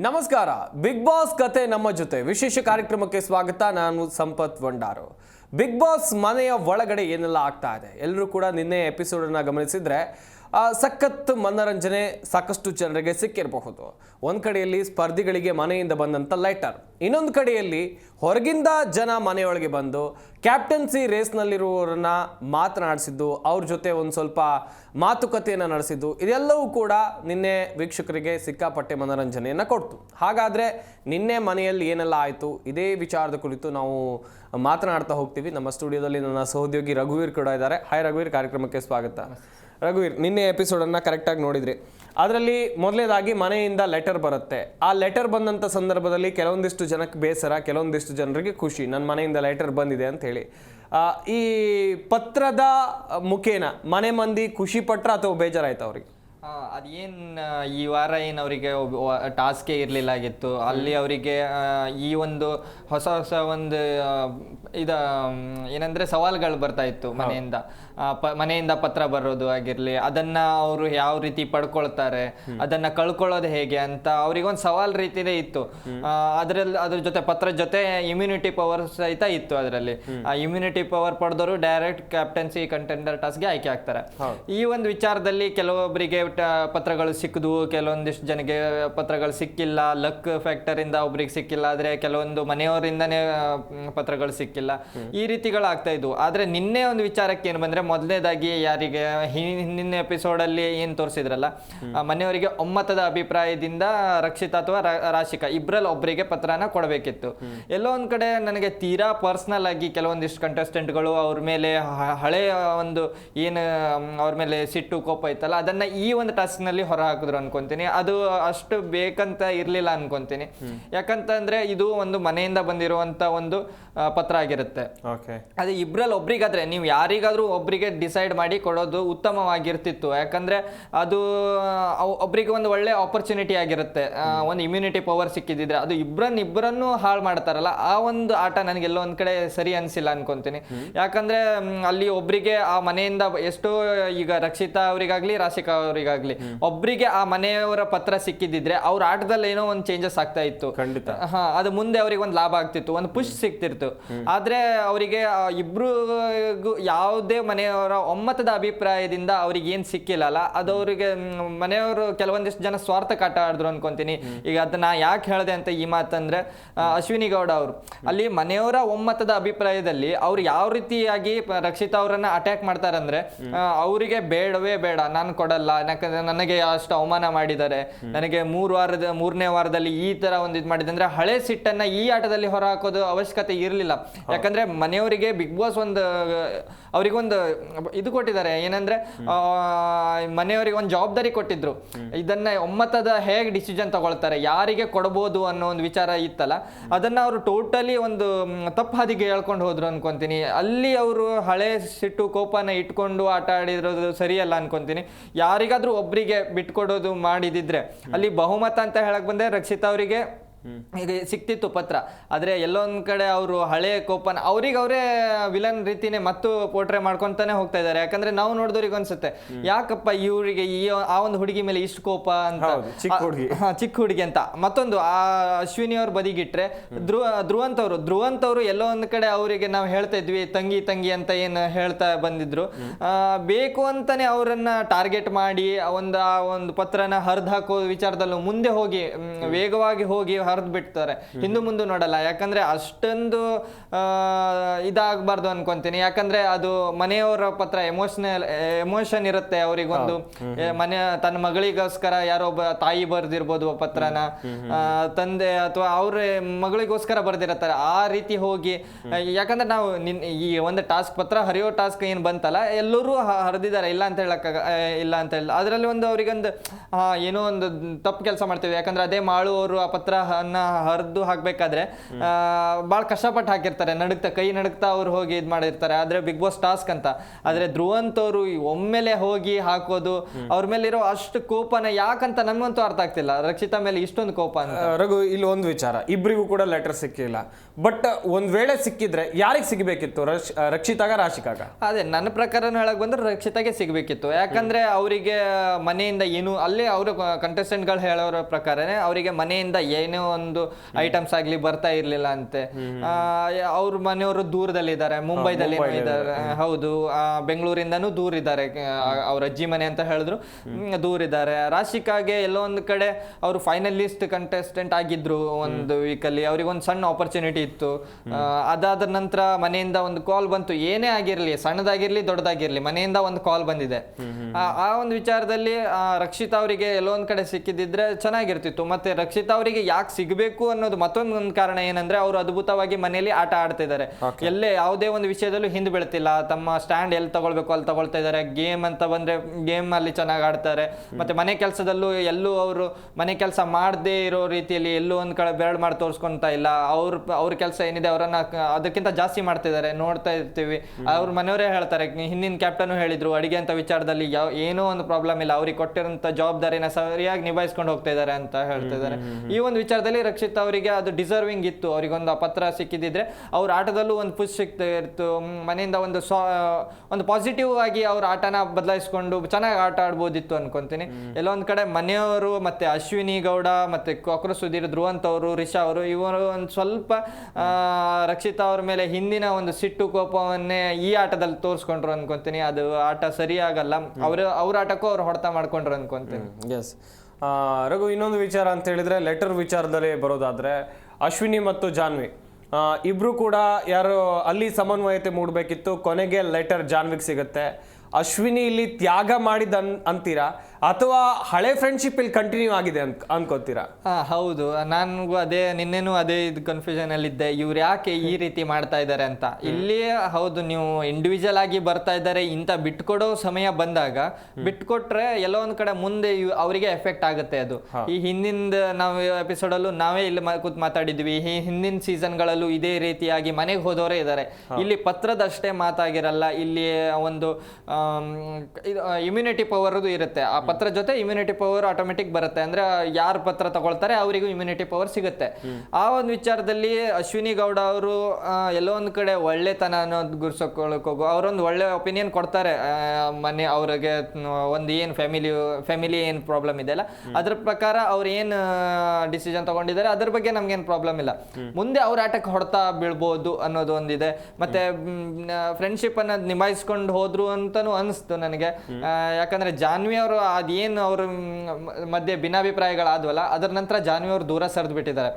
ನಮಸ್ಕಾರ. Big boss ಕತೆ ನಮ್ಮ ಜೊತೆ. ವಿಶೇಷ ಕಾರ್ಯಕ್ರಮಕ್ಕೆ ಸ್ವಾಗತ. ನಾನು ಸಂಪತ್ ಭಂಡಾರು. ಬಿಗ್ ಬಾಸ್ ಮನೆಯ ಒಳಗಡೆ ಏನೆಲ್ಲ ಆಗ್ತಾ ಇದೆ? ಎಲ್ಲರೂ ಕೂಡ ನಿನ್ನೆ ಎಪಿಸೋಡನ್ನು ಗಮನಿಸಿದ್ರೆ ಸಖತ್ ಮನರಂಜನೆ ಸಾಕಷ್ಟು ಜನರಿಗೆ ಸಿಕ್ಕಿರಬಹುದು. ಒಂದು ಕಡೆಯಲ್ಲಿ ಸ್ಪರ್ಧಿಗಳಿಗೆ ಮನೆಯಿಂದ ಬಂದಂಥ ಲೈಟರ್. ಇನ್ನೊಂದು ಕಡೆಯಲ್ಲಿ ಹೊರಗಿಂದ ಜನ ಮನೆಯೊಳಗೆ ಬಂದು ಕ್ಯಾಪ್ಟನ್ಸಿ ರೇಸ್ನಲ್ಲಿರುವವರನ್ನ ಮಾತನಾಡಿಸಿದ್ದು, ಅವ್ರ ಜೊತೆ ಒಂದು ಸ್ವಲ್ಪ ಮಾತುಕತೆಯನ್ನು ನಡೆಸಿದ್ದು, ಇದೆಲ್ಲವೂ ಕೂಡ ನಿನ್ನೆ ವೀಕ್ಷಕರಿಗೆ ಸಿಕ್ಕಾಪಟ್ಟೆ ಮನರಂಜನೆಯನ್ನು ಕೊಡ್ತು. ಹಾಗಾದರೆ ನಿನ್ನೆ ಮನೆಯಲ್ಲಿ ಏನೆಲ್ಲ ಆಯಿತು? ಇದೇ ವಿಚಾರದ ಕುರಿತು ನಾವು ಮಾತನಾಡ್ತಾ ಹೋಗ್ತೀವಿ. ನಮ್ಮ ಸ್ಟುಡಿಯೋದಲ್ಲಿ ನನ್ನ ಸಹೋದ್ಯೋಗಿ ರಘುವೀರ್ ಕೂಡ ಇದ್ದಾರೆ. ಹಾಯ್ ರಘುವೀರ್, ಕಾರ್ಯಕ್ರಮಕ್ಕೆ ಸ್ವಾಗತ. ರಘುವೀರ್ ನಿನ್ನೆ ಎಪಿಸೋಡನ್ನು ಕರೆಕ್ಟಾಗಿ ನೋಡಿದ್ರಿ. ಅದರಲ್ಲಿ ಮೊದಲೇದಾಗಿ ಮನೆಯಿಂದ ಲೆಟರ್ ಬರುತ್ತೆ. ಆ ಲೆಟರ್ ಬಂದಂಥ ಸಂದರ್ಭದಲ್ಲಿ ಕೆಲವೊಂದಿಷ್ಟು ಜನಕ್ಕೆ ಬೇಸರ ಕೆಲವೊಂದಿಷ್ಟು ಜನರಿಗೆ ಖುಷಿ. ನನ್ನ ಮನೆಯಿಂದ ಲೆಟರ್ ಬಂದಿದೆ ಅಂತ ಹೇಳಿ. ಆ, ಈ ಪತ್ರದ ಮುಖೇನ ಮನೆ ಮಂದಿ ಖುಷಿ ಪಟ್ರ ಅಥವಾ ಬೇಜಾರಾಯ್ತು ಅವ್ರಿಗೆ? ಅದೇನು ಈ ವಾರ ಏನು ಅವರಿಗೆ ಟಾಸ್ಕೇ ಇರಲಿಲ್ಲ ಆಗಿತ್ತು. ಅಲ್ಲಿ ಅವರಿಗೆ ಈ ಒಂದು ಹೊಸ ಹೊಸ ಒಂದು ಇದು ಏನಂದ್ರೆ ಸವಾಲುಗಳು ಬರ್ತಾ ಇತ್ತು ಮನೆಯಿಂದ. ಪ- ಮನೆಯಿಂದ ಪತ್ರ ಬರೋದು ಆಗಿರಲಿ ಅದನ್ನ ಅವರು ಯಾವ ರೀತಿ ಪಡ್ಕೊಳ್ತಾರೆ ಅದನ್ನ ಕಳ್ಕೊಳ್ಳೋದು ಹೇಗೆ ಅಂತ ಅವ್ರಿಗೊಂದು ಸವಾಲ್ ರೀತಿನೇ ಇತ್ತು. ಅದರಲ್ಲಿ ಅದ್ರ ಜೊತೆ ಪತ್ರ ಜೊತೆ ಇಮ್ಯುನಿಟಿ ಪವರ್ ಸಹಿತ ಇತ್ತು ಅದರಲ್ಲಿ. ಆ ಇಮ್ಯುನಿಟಿ ಪವರ್ ಪಡೆದವರು ಡೈರೆಕ್ಟ್ ಕ್ಯಾಪ್ಟನ್ಸಿ ಕಂಟೆಂಡರ್ ಟಾಸ್ಗೆ ಆಯ್ಕೆ ಆಗ್ತಾರೆ. ಈ ಒಂದು ವಿಚಾರದಲ್ಲಿ ಕೆಲವೊಬ್ಬರಿಗೆ ಪತ್ರಗಳು ಸಿಕ್ಕದು ಕೆಲವೊಂದಿಷ್ಟು ಜನಗೆ ಪತ್ರಗಳು ಸಿಕ್ಕಿಲ್ಲ ಲಕ್ ಫ್ಯಾಕ್ಟರ್ ಇಂದ ಒಬ್ರಿಗೆ ಸಿಕ್ಕಿಲ್ಲ ಆದ್ರೆ ಕೆಲವೊಂದು ಮನೆಯವರಿಂದನೇ ಪತ್ರಗಳು ಸಿಕ್ಕಿಲ್ಲ. ಈ ರೀತಿಗಳು ಆಗ್ತಾ ಇದ್ವು. ಆದ್ರೆ ನಿನ್ನೆ ಒಂದು ವಿಚಾರಕ್ಕೆ ಏನು ಬಂದ್ರೆ ಮೊದಲನೇದಾಗಿ ಯಾರಿಗೆ ಹಿಂದಿನ ಎಪಿಸೋಡ್ ಅಲ್ಲಿ ಏನ್ ತೋರಿಸಿದ್ರಲ್ಲ ಮನೆಯವರಿಗೆ ಒಮ್ಮತದ ಅಭಿಪ್ರಾಯದಿಂದ ರಕ್ಷಿತ ಅಥವಾ ರಾಶಿಕ ಇಬ್ರಲ್ಲಿ ಒಬ್ಬರಿಗೆ ಪತ್ರನ ಕೊಡಬೇಕಿತ್ತು. ಎಲ್ಲೋ ಒಂದ್ ಕಡೆ ನನಗೆ ತೀರಾ ಪರ್ಸನಲ್ ಆಗಿ ಕೆಲವೊಂದಿಷ್ಟು ಕಂಟೆಸ್ಟೆಂಟ್ಗಳು ಅವ್ರ ಮೇಲೆ ಹಳೆಯ ಒಂದು ಏನು ಅವ್ರ ಮೇಲೆ ಸಿಟ್ಟು ಕೋಪ ಇತ್ತಲ್ಲ ಅದನ್ನ ಈ ಒಂದು ಟಾಸ್ಕ್ನಲ್ಲಿ ಹೊರ ಹಾಕಿದ್ರು ಅನ್ಕೊಂತೀನಿ. ಅದು ಅಷ್ಟು ಬೇಕಂತ ಇರ್ಲಿಲ್ಲ ಅನ್ಕೊಂತೀನಿ. ಯಾಕಂತಂದ್ರೆ ಇದು ಒಂದು ಮನೆಯಿಂದ ಬಂದಿರುವಂತ ಒಂದು ಪತ್ರ ಆಗಿರುತ್ತೆ. ಓಕೆ ಅದೇ ಇಬ್ರಲ್ಲಿ ಒಬ್ರಿಗಾದ್ರೆ ನೀವು ಯಾರಿಗಾದ್ರೂ ಒಬ್ರಿಗೆ ಡಿಸೈಡ್ ಮಾಡಿ ಕೊಡೋದು ಉತ್ತಮವಾಗಿರ್ತಿತ್ತು. ಯಾಕಂದ್ರೆ ಅದು ಒಬ್ರಿಗೆ ಒಂದು ಒಳ್ಳೆ ಆಪರ್ಚುನಿಟಿ ಆಗಿರುತ್ತೆ. ಒಂದು ಇಮ್ಯುನಿಟಿ ಪವರ್ ಸಿಕ್ಕಿದ್ರೆ ಅದು ಇಬ್ಬರನ್ನ ಇಬ್ಬರನ್ನು ಹಾಳು ಮಾಡ್ತಾರಲ್ಲ ಆ ಒಂದು ಆಟ ನನಗೆಲ್ಲೋ ಒಂದ್ ಕಡೆ ಸರಿ ಅನ್ಸಿಲ್ಲ ಅನ್ಕೊಂತೀನಿ. ಯಾಕಂದ್ರೆ ಅಲ್ಲಿ ಒಬ್ರಿಗೆ ಆ ಮನೆಯಿಂದ ಎಷ್ಟೋ ಈಗ ರಕ್ಷಿತಾ ಅವರಿಗಾಗ್ಲಿ ರಾಶಿಕಾ ಅವರಿಗಾಗ್ಲಿ ಒಬ್ರಿಗೆ ಆ ಮನೆಯವರ ಪತ್ರ ಸಿಕ್ಕಿದ್ರೆ ಅವ್ರ ಆಟದಲ್ಲಿ ಏನೋ ಒಂದು ಚೇಂಜಸ್ ಆಗ್ತಾ ಇತ್ತು. ಖಂಡಿತ. ಹಾ ಅದು ಮುಂದೆ ಅವ್ರಿಗೆ ಒಂದು ಲಾಭ ಆಗ್ತಿತ್ತು. ಒಂದು ಪುಷ್ ಸಿಗ್ತಿತ್ತು ಆದ್ರೆ ಅವರಿಗೆ ಇಬ್ರು ಯಾವುದೇ ಮನೆಯವರ ಒಮ್ಮತದ ಅಭಿಪ್ರಾಯದಿಂದ ಅವ್ರಿಗೆ ಏನ್ ಸಿಕ್ಕಿಲ್ಲಲ್ಲ ಅದು ಅವರಿಗೆ ಮನೆಯವರು ಕೆಲವೊಂದಿಷ್ಟು ಜನ ಸ್ವಾರ್ಥ ಕಾಟ ಆಡಿದ್ರು ಅನ್ಕೊಂತೀನಿ. ಈಗ ಅದನ್ನ ಯಾಕೆ ಹೇಳಿದೆ ಅಂತ ಈ ಮಾತಂದ್ರೆ ಅಶ್ವಿನಿ ಗೌಡ ಅವರು. ಅಲ್ಲಿ ಮನೆಯವರ ಒಮ್ಮತದ ಅಭಿಪ್ರಾಯದಲ್ಲಿ ಅವ್ರು ಯಾವ ರೀತಿಯಾಗಿ ರಕ್ಷಿತಾ ಅವರನ್ನ ಅಟ್ಯಾಕ್ ಮಾಡ್ತಾರಂದ್ರೆ ಅವರಿಗೆ ಬೇಡವೇ ಬೇಡ ನಾನು ಕೊಡಲ್ಲ ಯಾಕಂದ್ರೆ ನನಗೆ ಅಷ್ಟು ಅವಮಾನ ಮಾಡಿದ್ದಾರೆ. ನನಗೆ ಮೂರು ವಾರದ ಮೂರನೇ ವಾರದಲ್ಲಿ ಈ ತರ ಒಂದು ಇದು ಮಾಡಿದೆ ಅಂದ್ರೆ ಹಳೆ ಸಿಟ್ಟನ್ನ ಈ ಆಟದಲ್ಲಿ ಹೊರಹಾಕೋದು ಅವಶ್ಯಕತೆ ಇರಲಿಲ್ಲ ಯಾಕಂದ್ರೆ ಮನೆಯವರಿಗೆ ಬಿಗ್ ಬಾಸ್ ಒಂದು, ಅವರಿಗೊಂದು ಇದು ಕೊಟ್ಟಿದ್ದಾರೆ. ಏನಂದ್ರೆ ಮನೆಯವರಿಗೆ ಒಂದು ಜವಾಬ್ದಾರಿ ಕೊಟ್ಟಿದ್ರು. ಇದನ್ನ ಒಮ್ಮತದ ಹೇಗೆ ಡಿಸಿಷನ್ ತಗೊಳ್ತಾರೆ, ಯಾರಿಗೆ ಕೊಡಬಹುದು ಅನ್ನೋ ಒಂದು ವಿಚಾರ ಇತ್ತಲ್ಲ, ಅದನ್ನ ಅವರು ಟೋಟಲಿ ಒಂದು ತಪ್ಪು ಹಾದಿಗೆ ಹೇಳ್ಕೊಂಡು ಹೋದ್ರು ಅನ್ಕೊಂತೀನಿ. ಅಲ್ಲಿ ಅವರು ಹಳೆ ಸಿಟ್ಟು ಕೋಪನ ಇಟ್ಕೊಂಡು ಆಟ ಆಡಿರೋದು ಸರಿಯಲ್ಲ ಅನ್ಕೊಂತೀನಿ. ಯಾರಿಗಾದ್ರೂ ಒಬ್ರಿಗೆ ಬಿಟ್ಕೊಡೋದು ಮಾಡಿದಿದ್ರೆ, ಅಲ್ಲಿ ಬಹುಮತ ಅಂತ ಹೇಳಕ್ ಬಂದೆ, ರಕ್ಷಿತಾ ಅವರಿಗೆ ಈಗ ಸಿಕ್ತಿತ್ತು ಪತ್ರ. ಆದರೆ ಎಲ್ಲೊಂದು ಕಡೆ ಅವರು ಹಳೆ ಕೋಪನ ಅವ್ರಿಗೆ ಅವರೇ ವಿಲನ್ ರೀತಿನೇ ಮತ್ತು ಪೋಟ್ರೆ ಮಾಡ್ಕೊಂತಾನೆ ಹೋಗ್ತಾ ಇದ್ದಾರೆ ಯಾಕಂದ್ರೆ ನಾವು ನೋಡಿದವ್ರಿಗೆ ಅನ್ಸುತ್ತೆ ಯಾಕಪ್ಪ ಇವರಿಗೆ ಈ ಆ ಒಂದು ಹುಡುಗಿ ಮೇಲೆ ಇಷ್ಟು ಕೋಪ ಅಂತ. ಚಿಕ್ಕ ಹುಡುಗಿ. ಚಿಕ್ಕ ಹುಡುಗಿ ಅಂತ. ಮತ್ತೊಂದು ಆ ಅಶ್ವಿನಿ ಅವ್ರ ಬದಿಗಿಟ್ರೆ ಧ್ರುವ ಧ್ರುವಂತ್ ಅವರು ಧ್ರುವಂತ್ ಅವರು ಎಲ್ಲೋ ಒಂದ್ ಕಡೆ ಅವರಿಗೆ ನಾವು ಹೇಳ್ತಾ ಇದ್ವಿ ತಂಗಿ ತಂಗಿ ಅಂತ ಏನು ಹೇಳ್ತಾ ಬಂದಿದ್ರು. ಆ, ಬೇಕು ಅಂತಾನೆ ಅವರನ್ನ ಟಾರ್ಗೆಟ್ ಮಾಡಿ ಒಂದು ಆ ಒಂದು ಪತ್ರನ ಹರಿದು ಹಾಕೋ ವಿಚಾರದಲ್ಲೂ ಮುಂದೆ ಹೋಗಿ ವೇಗವಾಗಿ ಹೋಗಿ ಹರಿದು ಬಿಡ್ತಾರೆ ಹಿಂದೂ ಮುಂದೆ ನೋಡಲ್ಲ. ಯಾಕಂದ್ರೆ ಅಷ್ಟೊಂದು ಇದಾಗಬಾರ್ದು ಅನ್ಕೊಂತೀನಿ. ಯಾಕಂದ್ರೆ ಅದು ಮನೆಯವರ ಪತ್ರ ಎಮೋಷನಲ್ ಎಮೋಷನ್ ಇರುತ್ತೆ ಅವರಿಗೊಂದು. ಮನೆ ತನ್ನ ಮಗಳಿಗೋಸ್ಕರ ಯಾರೋ ಒಬ್ಬ ತಾಯಿ ಬರ್ದಿರ್ಬೋದು ಪತ್ರನ ತಂದೆ ಅಥವಾ ಅವ್ರ ಮಗಳಿಗೋಸ್ಕರ ಬರ್ದಿರತ್ತಾರೆ ಆ ರೀತಿ ಹೋಗಿ ಯಾಕಂದ್ರೆ ನಾವು ನಿನ್ ಈ ಒಂದು ಟಾಸ್ಕ್ ಪತ್ರ ಹರಿಯೋ ಟಾಸ್ಕ್ ಏನ್ ಬಂತಲ್ಲ ಎಲ್ಲರೂ ಹರಿದಿದ್ದಾರೆ. ಇಲ್ಲ ಅಂತ ಹೇಳಕ್ ಇಲ್ಲ ಅಂತ ಹೇಳಿ. ಅದರಲ್ಲಿ ಒಂದು ಅವರಿಗೊಂದು ಏನೋ ಒಂದು ತಪ್ಪು ಕೆಲಸ ಮಾಡ್ತೀವಿ. ಯಾಕಂದ್ರೆ ಅದೇ ಮಾಳು ಅವರು ಆ ಪತ್ರ ಅನ್ನ ಹರಿದು ಹಾಕ್ಬೇಕಾದ್ರೆ ಬಾಳ್ ಕಷ್ಟಪಟ್ಟು ಹಾಕಿರ್ತಾರೆ. ನಡುಕ್ತಾ ಕೈ ನಡುಕ್ತಾ ಅವ್ರು ಹೋಗಿ ಇದ್ ಮಾಡಿರ್ತಾರೆ. ಆದ್ರೆ ಬಿಗ್ ಬಾಸ್ ಟಾಸ್ಕ್ ಅಂತ. ಆದ್ರೆ ಧ್ರುವಂತ್ ಅವರು ಒಮ್ಮೆಲೆ ಹೋಗಿ ಹಾಕೋದು ಅವ್ರ ಮೇಲೆ ಇರೋ ಅಷ್ಟು ಕೋಪನ ಯಾಕಂತ ನಮ್ಗಂತೂ ಅರ್ಥ ಆಗ್ತಿಲ್ಲ. ರಕ್ಷಿತಾ ಮೇಲೆ ಇಷ್ಟೊಂದು ಕೋಪ ಅಂತ. ರಘು ಇಲ್ಲಿ ಒಂದು ವಿಚಾರ. ಇಬ್ಬರಿಗೂ ಕೂಡ ಲೆಟರ್ ಸಿಕ್ಕಿಲ್ಲ. ಬಟ್ ಒಂದ್ ವೇಳೆ ಸಿಕ್ಕಿದ್ರೆ ಯಾರಿಗೆ ಸಿಗಬೇಕಿತ್ತು? ರಕ್ಷ ರಕ್ಷಿತಾಗ ರಾಶಿಕಾಗ? ಅದೇ ನನ್ನ ಪ್ರಕಾರ ಹೇಳಕ್ ಬಂದ್ರೆ ರಕ್ಷಿತಾಗೆ ಸಿಗ್ಬೇಕಿತ್ತು. ಯಾಕಂದ್ರೆ ಅವರಿಗೆ ಮನೆಯಿಂದ ಏನು ಅಲ್ಲೇ ಅವರು ಕಂಟೆಸ್ಟೆಂಟ್ಗಳು ಹೇಳೋರ ಪ್ರಕಾರನೇ ಅವರಿಗೆ ಮನೆಯಿಂದ ಏನೋ ಒಂದು ಐಟಮ್ಸ್ ಆಗ್ಲಿ ಬರ್ತಾ ಇರ್ಲಿಲ್ಲ ಅಂತೆ. ಅವ್ರ ಮನೆಯವರು ದೂರದಲ್ಲಿದ್ದಾರೆ ಮುಂಬೈದಲ್ಲಿ ಏನೋ ಇದ್ದಾರೆ. ಹೌದು. ಬೆಂಗಳೂರಿಂದನೂ ದೂರ ಇದ್ದಾರೆ. ಅವ್ರ ಅಜ್ಜಿ ಮನೆ ಅಂತ ಹೇಳಿದ್ರು. ದೂರ ಇದ್ದಾರೆ. ರಾಶಿಕಾಗೆ ಎಲ್ಲೋ ಒಂದು ಕಡೆ ಅವರು ಫೈನಲಿಸ್ಟ್ ಕಂಟೆಸ್ಟೆಂಟ್ ಆಗಿದ್ರು ಒಂದು ವೀಕಲ್ಲಿ ಅವ್ರಿಗೆ ಒಂದು ಸಣ್ಣ ಆಪರ್ಚುನಿಟಿ ಇತ್ತು. ಅದಾದ ನಂತರ ಮನೆಯಿಂದ ಒಂದು ಕಾಲ್ ಬಂತು. ಏನೇ ಆಗಿರ್ಲಿ ಸಣ್ಣದಾಗಿರ್ಲಿ ದೊಡ್ಡದಾಗಿರ್ಲಿ ಮನೆಯಿಂದ ಒಂದು ಕಾಲ್ ಬಂದಿದೆ. ಆ- ಒಂದು ವಿಚಾರದಲ್ಲಿ ರಕ್ಷಿತಾ ಅವರಿಗೆ ಎಲ್ಲೋ ಒಂದ್ ಕಡೆ ಸಿಕ್ಕಿದ್ರೆ ಚೆನ್ನಾಗಿರ್ತಿತ್ತು. ಮತ್ತೆ ರಕ್ಷಿತಾ ಅವರಿಗೆ ಯಾಕೆ ಸಿಗಬೇಕು ಅನ್ನೋದು ಮತ್ತೊಂದು ಕಾರಣ ಏನಂದ್ರೆ ಅವರು ಅದ್ಭುತವಾಗಿ ಮನೆಯಲ್ಲಿ ಆಟ ಆಡ್ತಿದ್ದಾರೆ. ಎಲ್ಲೇ ಯಾವುದೇ ಒಂದು ವಿಷಯದಲ್ಲೂ ಹಿಂದೆ ಬೀಳ್ತಿಲ್ಲ. ತಮ್ಮ ಸ್ಟ್ಯಾಂಡ್ ಎಲ್ಲಿ ತಗೊಳ್ಬೇಕು ಅಲ್ಲಿ ತಗೊಳ್ತಾ ಇದ್ದಾರೆ. ಗೇಮ್ ಅಂತ ಬಂದ್ರೆ ಗೇಮ್ ಅಲ್ಲಿ ಚೆನ್ನಾಗಿ ಆಡ್ತಾರೆ. ಮತ್ತೆ ಮನೆ ಕೆಲಸದಲ್ಲೂ ಎಲ್ಲೂ ಅವರು ಮನೆ ಕೆಲಸ ಮಾಡದೇ ಇರೋ ರೀತಿಯಲ್ಲಿ ಎಲ್ಲೂ ಒಂದ್ ಕಡೆ ಬೆರಳು ಮಾಡಿ ತೋರಿಸ್ಕೊಂತ ಇಲ್ಲ. ಅವ್ರ ಅವ್ರ ಕೆಲಸ ಏನಿದೆ ಅವರನ್ನ ಅದಕ್ಕಿಂತ ಜಾಸ್ತಿ ಮಾಡ್ತಿದ್ದಾರೆ. ನೋಡ್ತಾ ಇರ್ತೀವಿ. ಅವ್ರ ಮನೆಯವರೇ ಹೇಳ್ತಾರೆ. ಹಿಂದಿನ ಕ್ಯಾಪ್ಟನ್ ಹೇಳಿದ್ರು ಅಡಿಗೆ ಅಂತ ವಿಚಾರದಲ್ಲಿ ಯಾವ ಏನೋ ಒಂದು ಪ್ರಾಬ್ಲಮ್ ಇಲ್ಲ. ಅವ್ರಿಗೆ ಕೊಟ್ಟಿರೋಂಥ ಜವಾಬ್ದಾರಿನ ಸರಿಯಾಗಿ ನಿಭಾಯಿಸ್ಕೊಂಡು ಹೋಗ್ತಾ ಇದ್ದಾರೆ ಅಂತ ಹೇಳ್ತಿದ್ದಾರೆ ಈ ಒಂದು ವಿಚಾರದಲ್ಲಿ ರಕ್ಷಿತ್ ಅವರಿಗೆ ಅದು ಡಿಸರ್ವಿಂಗ್ ಇತ್ತು. ಅವರಿಗೊಂದು ಆ ಪತ್ರ ಸಿಕ್ಕಿದ್ರೆ ಅವ್ರ ಆಟದಲ್ಲೂ ಒಂದು ಪುಷ್ ಸಿಗ್ತಾ ಇತ್ತು ಮನೆಯಿಂದ ಒಂದು ಸಾ ಒಂದು ಪಾಸಿಟಿವ್ ಆಗಿ ಅವ್ರ ಆಟನ ಬದಲಾಯಿಸ್ಕೊಂಡು ಚೆನ್ನಾಗಿ ಆಟ ಆಡ್ಬೋದಿತ್ತು ಅನ್ಕೊಂತೀನಿ. ಎಲ್ಲೊಂದು ಕಡೆ ಮನೆಯವರು ಮತ್ತೆ ಅಶ್ವಿನಿ ಗೌಡ ಮತ್ತೆ ಕೊಕ್ರ ಸುಧೀರ್ ಧ್ರುವಂತ್ ಅವರು ರಿಷಾ ಅವರು ಇವರು ಒಂದು ಸ್ವಲ್ಪ ರಕ್ಷಿತ ರಕ್ಷಿತಾ ಅವ್ರ ಮೇಲೆ ಹಿಂದಿನ ಒಂದು ಸಿಟ್ಟು ಕೋಪವನ್ನೇ ಈ ಆಟದಲ್ಲಿ ತೋರಿಸ್ಕೊಂಡ್ರು ಅನ್ಕೊಂತೀನಿ. ಅದು ಆಟ ಸರಿಯಾಗಲ್ಲ. ಅವ್ರ ಅವ್ರ ಆಟಕ್ಕೂ ಅವ್ರು ಹೊಡೆತ ಮಾಡ್ಕೊಂಡ್ರು ಅನ್ಕೊಂತೀನಿ. ಎಸ್ ರಘು, ಇನ್ನೊಂದು ವಿಚಾರ ಅಂತ ಹೇಳಿದ್ರೆ ಲೆಟರ್ ವಿಚಾರದಲ್ಲಿ ಬರೋದಾದ್ರೆ ಅಶ್ವಿನಿ ಮತ್ತು ಜಾನ್ವಿ. ಇಬ್ಬರು ಕೂಡ ಯಾರು ಅಲ್ಲಿ ಸಮನ್ವಯತೆ ಮೂಡಬೇಕಿತ್ತು, ಕೊನೆಗೆ ಲೆಟರ್ ಜಾನ್ವಿಗೆ ಸಿಗುತ್ತೆ. ಅಶ್ವಿನಿ ಇಲ್ಲಿ ತ್ಯಾಗ ಮಾಡಿದ ಅಂತೀರಾ? ಅಥವಾ ಹಳೆ ಫ್ರೆಂಡ್ಶಿಪ್ ಇಲ್ಲಿ ಕಂಟಿನ್ಯೂ ಆಗಿದೆ ಅಂತ ಅನ್ಕೋತೀರಾ? ಹಾ ಹೌದು. ನನಗೂ ಅದೇ ನಿನ್ನೆನೂ ಅದೇ ಇದು ಕನ್ಫ್ಯೂಷನ್ ಅಲ್ಲಿ ಇದ್ದೆ. ಇವ್ರು ಯಾಕೆ ಈ ರೀತಿ ಮಾಡ್ತಾ ಇದ್ದಾರೆ ಅಂತ. ಇಲ್ಲಿ ಹೌದು ನೀವು ಇಂಡಿವಿಜುವಲ್ ಆಗಿ ಬರ್ತಾ ಇದ್ದಾರೆ ಇಂಥ ಬಿಟ್ಕೊಡೋ ಸಮಯ ಬಂದಾಗ ಬಿಟ್ಕೊಟ್ರೆ ಎಲ್ಲೋ ಒಂದ್ ಕಡೆ ಮುಂದೆ ಇವ್- ಅವರಿಗೆ ಎಫೆಕ್ಟ್ ಆಗುತ್ತೆ ಅದು. ಈ ಹಿಂದಿನ ನಾವು ಎಪಿಸೋಡ್ ಅಲ್ಲೂ ನಾವೇ ಇಲ್ಲಿ ಮಾ- ಕೂತ್ ಮಾತಾಡಿದ್ವಿ. ಈ ಹಿಂದಿನ ಸೀಸನ್ಗಳಲ್ಲೂ ಇದೇ ರೀತಿಯಾಗಿ ಮನೆಗೆ ಹೋದವರೇ ಇದ್ದಾರೆ ಇಲ್ಲಿ ಪತ್ರದಷ್ಟೇ ಮಾತಾಗಿರಲ್ಲ. ಇಲ್ಲಿ ಒಂದು ಇಮ್ಯುನಿಟಿ ಪವರ್ ಇರುತ್ತೆ. ಆ ಪತ್ರ ಜೊತೆ ಇಮ್ಯುನಿಟಿ ಪವರ್ ಆಟೋಮೆಟಿಕ್ ಬರುತ್ತೆ. ಅಂದ್ರೆ ಯಾರು ಪತ್ರ ತಗೊಳ್ತಾರೆ ಅವರಿಗೂ ಇಮ್ಯುನಿಟಿ ಪವರ್ ಸಿಗುತ್ತೆ. ಆ ಒಂದು ವಿಚಾರದಲ್ಲಿ ಅಶ್ವಿನಿ ಗೌಡ ಅವರು ಎಲ್ಲೋ ಒಂದ್ ಕಡೆ ಒಳ್ಳೆತನ ಅನ್ನೋದು ಗುರ್ಸೋಕೊಳಕ್ ಹೋಗು, ಅವರೊಂದು ಒಳ್ಳೆ ಒಪಿನಿಯನ್ ಕೊಡ್ತಾರೆ. ಮನೆ ಅವ್ರಿಗೆ ಒಂದು ಏನು ಫ್ಯಾಮಿಲಿ ಫ್ಯಾಮಿಲಿ ಏನು ಪ್ರಾಬ್ಲಮ್ ಇದೆ ಅಲ್ಲ, ಅದ್ರ ಪ್ರಕಾರ ಅವ್ರು ಏನು ಡಿಸಿಷನ್ ತಗೊಂಡಿದ್ದಾರೆ, ಅದ್ರ ಬಗ್ಗೆ ನಮ್ಗೇನು ಪ್ರಾಬ್ಲಮ್ ಇಲ್ಲ. ಮುಂದೆ ಅವ್ರ ಆಟಕ್ ಹೊಡ್ತಾ ಬೀಳ್ಬೋದು ಅನ್ನೋದು ಒಂದಿದೆ. ಮತ್ತೆ ಫ್ರೆಂಡ್ಶಿಪ್ ಅನ್ನೋದು ನಿಭಾಯಿಸ್ಕೊಂಡು ಹೋದ್ರು ಅಂತಾನು ಅನಿಸ್ತು ನನಗೆ. ಯಾಕಂದ್ರೆ ಜಾನ್ವಿ ಅವರು ಅದೇನು ಅವ್ರ ಮಧ್ಯೆ ಭಿನ್ನಾಭಿಪ್ರಾಯಗಳಾದ್ವಲ್ಲ ಅದರ ನಂತರ ಜಾನ್ವಿ ಅವ್ರು ದೂರ ಸರಿದು ಬಿಟ್ಟಿದ್ದಾರೆ.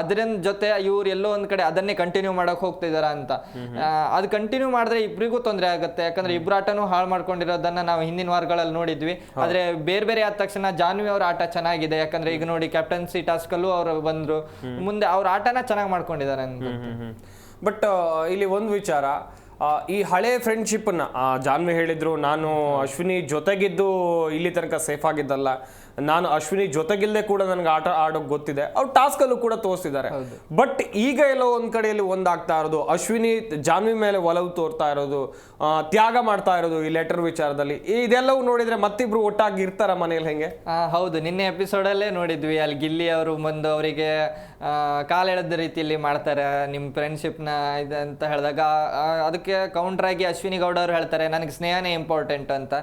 ಅದರಿಂದ ಜೊತೆ ಇವ್ರು ಎಲ್ಲೋ ಒಂದ್ ಕಡೆ ಅದನ್ನೇ ಕಂಟಿನ್ಯೂ ಮಾಡಕ್ ಹೋಗ್ತಿದಾರ ಅಂತ. ಅದು ಕಂಟಿನ್ಯೂ ಮಾಡಿದ್ರೆ ಇಬ್ರಿಗೂ ತೊಂದರೆ ಆಗುತ್ತೆ. ಯಾಕಂದ್ರೆ ಇಬ್ರು ಆಟನೂ ಹಾಳು ಮಾಡ್ಕೊಂಡಿರೋದನ್ನ ನಾವು ಹಿಂದಿನ ವಾರಗಳಲ್ಲಿ ನೋಡಿದ್ವಿ. ಆದ್ರೆ ಬೇರೆ ಬೇರೆ ಆದ ತಕ್ಷಣ ಜಾನ್ವಿ ಅವ್ರ ಆಟ ಚೆನ್ನಾಗಿದೆ. ಯಾಕಂದ್ರೆ ಈಗ ನೋಡಿ ಕ್ಯಾಪ್ಟನ್ಸಿ ಟಾಸ್ಕ್ ಅಲ್ಲೂ ಅವ್ರು ಬಂದ್ರು. ಮುಂದೆ ಅವ್ರ ಆಟನ ಚೆನ್ನಾಗಿ ಮಾಡ್ಕೊಂಡಿದ್ದಾರೆ ಅಂತ. ಬಟ್ ಇಲ್ಲಿ ಒಂದು ವಿಚಾರ. ಈ ಹಳೆ ಫ್ರೆಂಡ್ಶಿಪ್ಪನ್ನು ಜಾನ್ವಿ ಹೇಳಿದ್ರು ನಾನು ಅಶ್ವಿನಿ ಜೊತೆಗಿದ್ದು ಇಲ್ಲಿ ತನಕ ಸೇಫ್ ಆಗಿದ್ದಲ್ಲ. ನಾನು ಅಶ್ವಿನಿ ಜೊತೆಗಿಲ್ಲದೆ ಕೂಡ ನನಗೆ ಆಟ ಆಡೋಕೆ ಗೊತ್ತಿದೆ. ಅವ್ರು ಟಾಸ್ಕಲ್ಲೂ ಕೂಡ ತೋರಿಸಿದ್ದಾರೆ. ಬಟ್ ಈಗ ಎಲ್ಲೋ ಒಂದು ಕಡೆಯಲ್ಲಿ ಒಂದಾಗ್ತಾ ಇರೋದು ಅಶ್ವಿನಿ ಜಾನ್ವಿ ಮೇಲೆ ಒಲವು ತೋರ್ತಾ ಇರೋದು ತ್ಯಾಗ ಮಾಡ್ತಾ ಇರೋದು ಈ ಲೆಟರ್ ವಿಚಾರದಲ್ಲಿ. ಇದೆಲ್ಲವೂ ನೋಡಿದ್ರೆ ಮತ್ತಿಬ್ರು ಒಟ್ಟಾಗಿ ಇರ್ತಾರ ಮನೇಲಿ ಹೆಂಗೆ? ಹೌದು ನಿನ್ನೆ ಎಪಿಸೋಡ್ ಅಲ್ಲೇ ನೋಡಿದ್ವಿ. ಅಲ್ಲಿ ಗಿಲ್ಲಿ ಅವರು ಬಂದು ಅವರಿಗೆ ಕಾಲೆಳೆದ ರೀತಿಯಲ್ಲಿ ಮಾಡ್ತಾರೆ. ನಿಮ್ಮ ಫ್ರೆಂಡ್ಶಿಪ್ನ ಇದು ಅಂತ ಹೇಳಿದಾಗ ಅದಕ್ಕೆ ಕೌಂಟರ್ ಆಗಿ ಅಶ್ವಿನಿ ಗೌಡ ಅವರು ಹೇಳ್ತಾರೆ ನನಗೆ ಸ್ನೇಹನೇ ಇಂಪಾರ್ಟೆಂಟ್ ಅಂತ.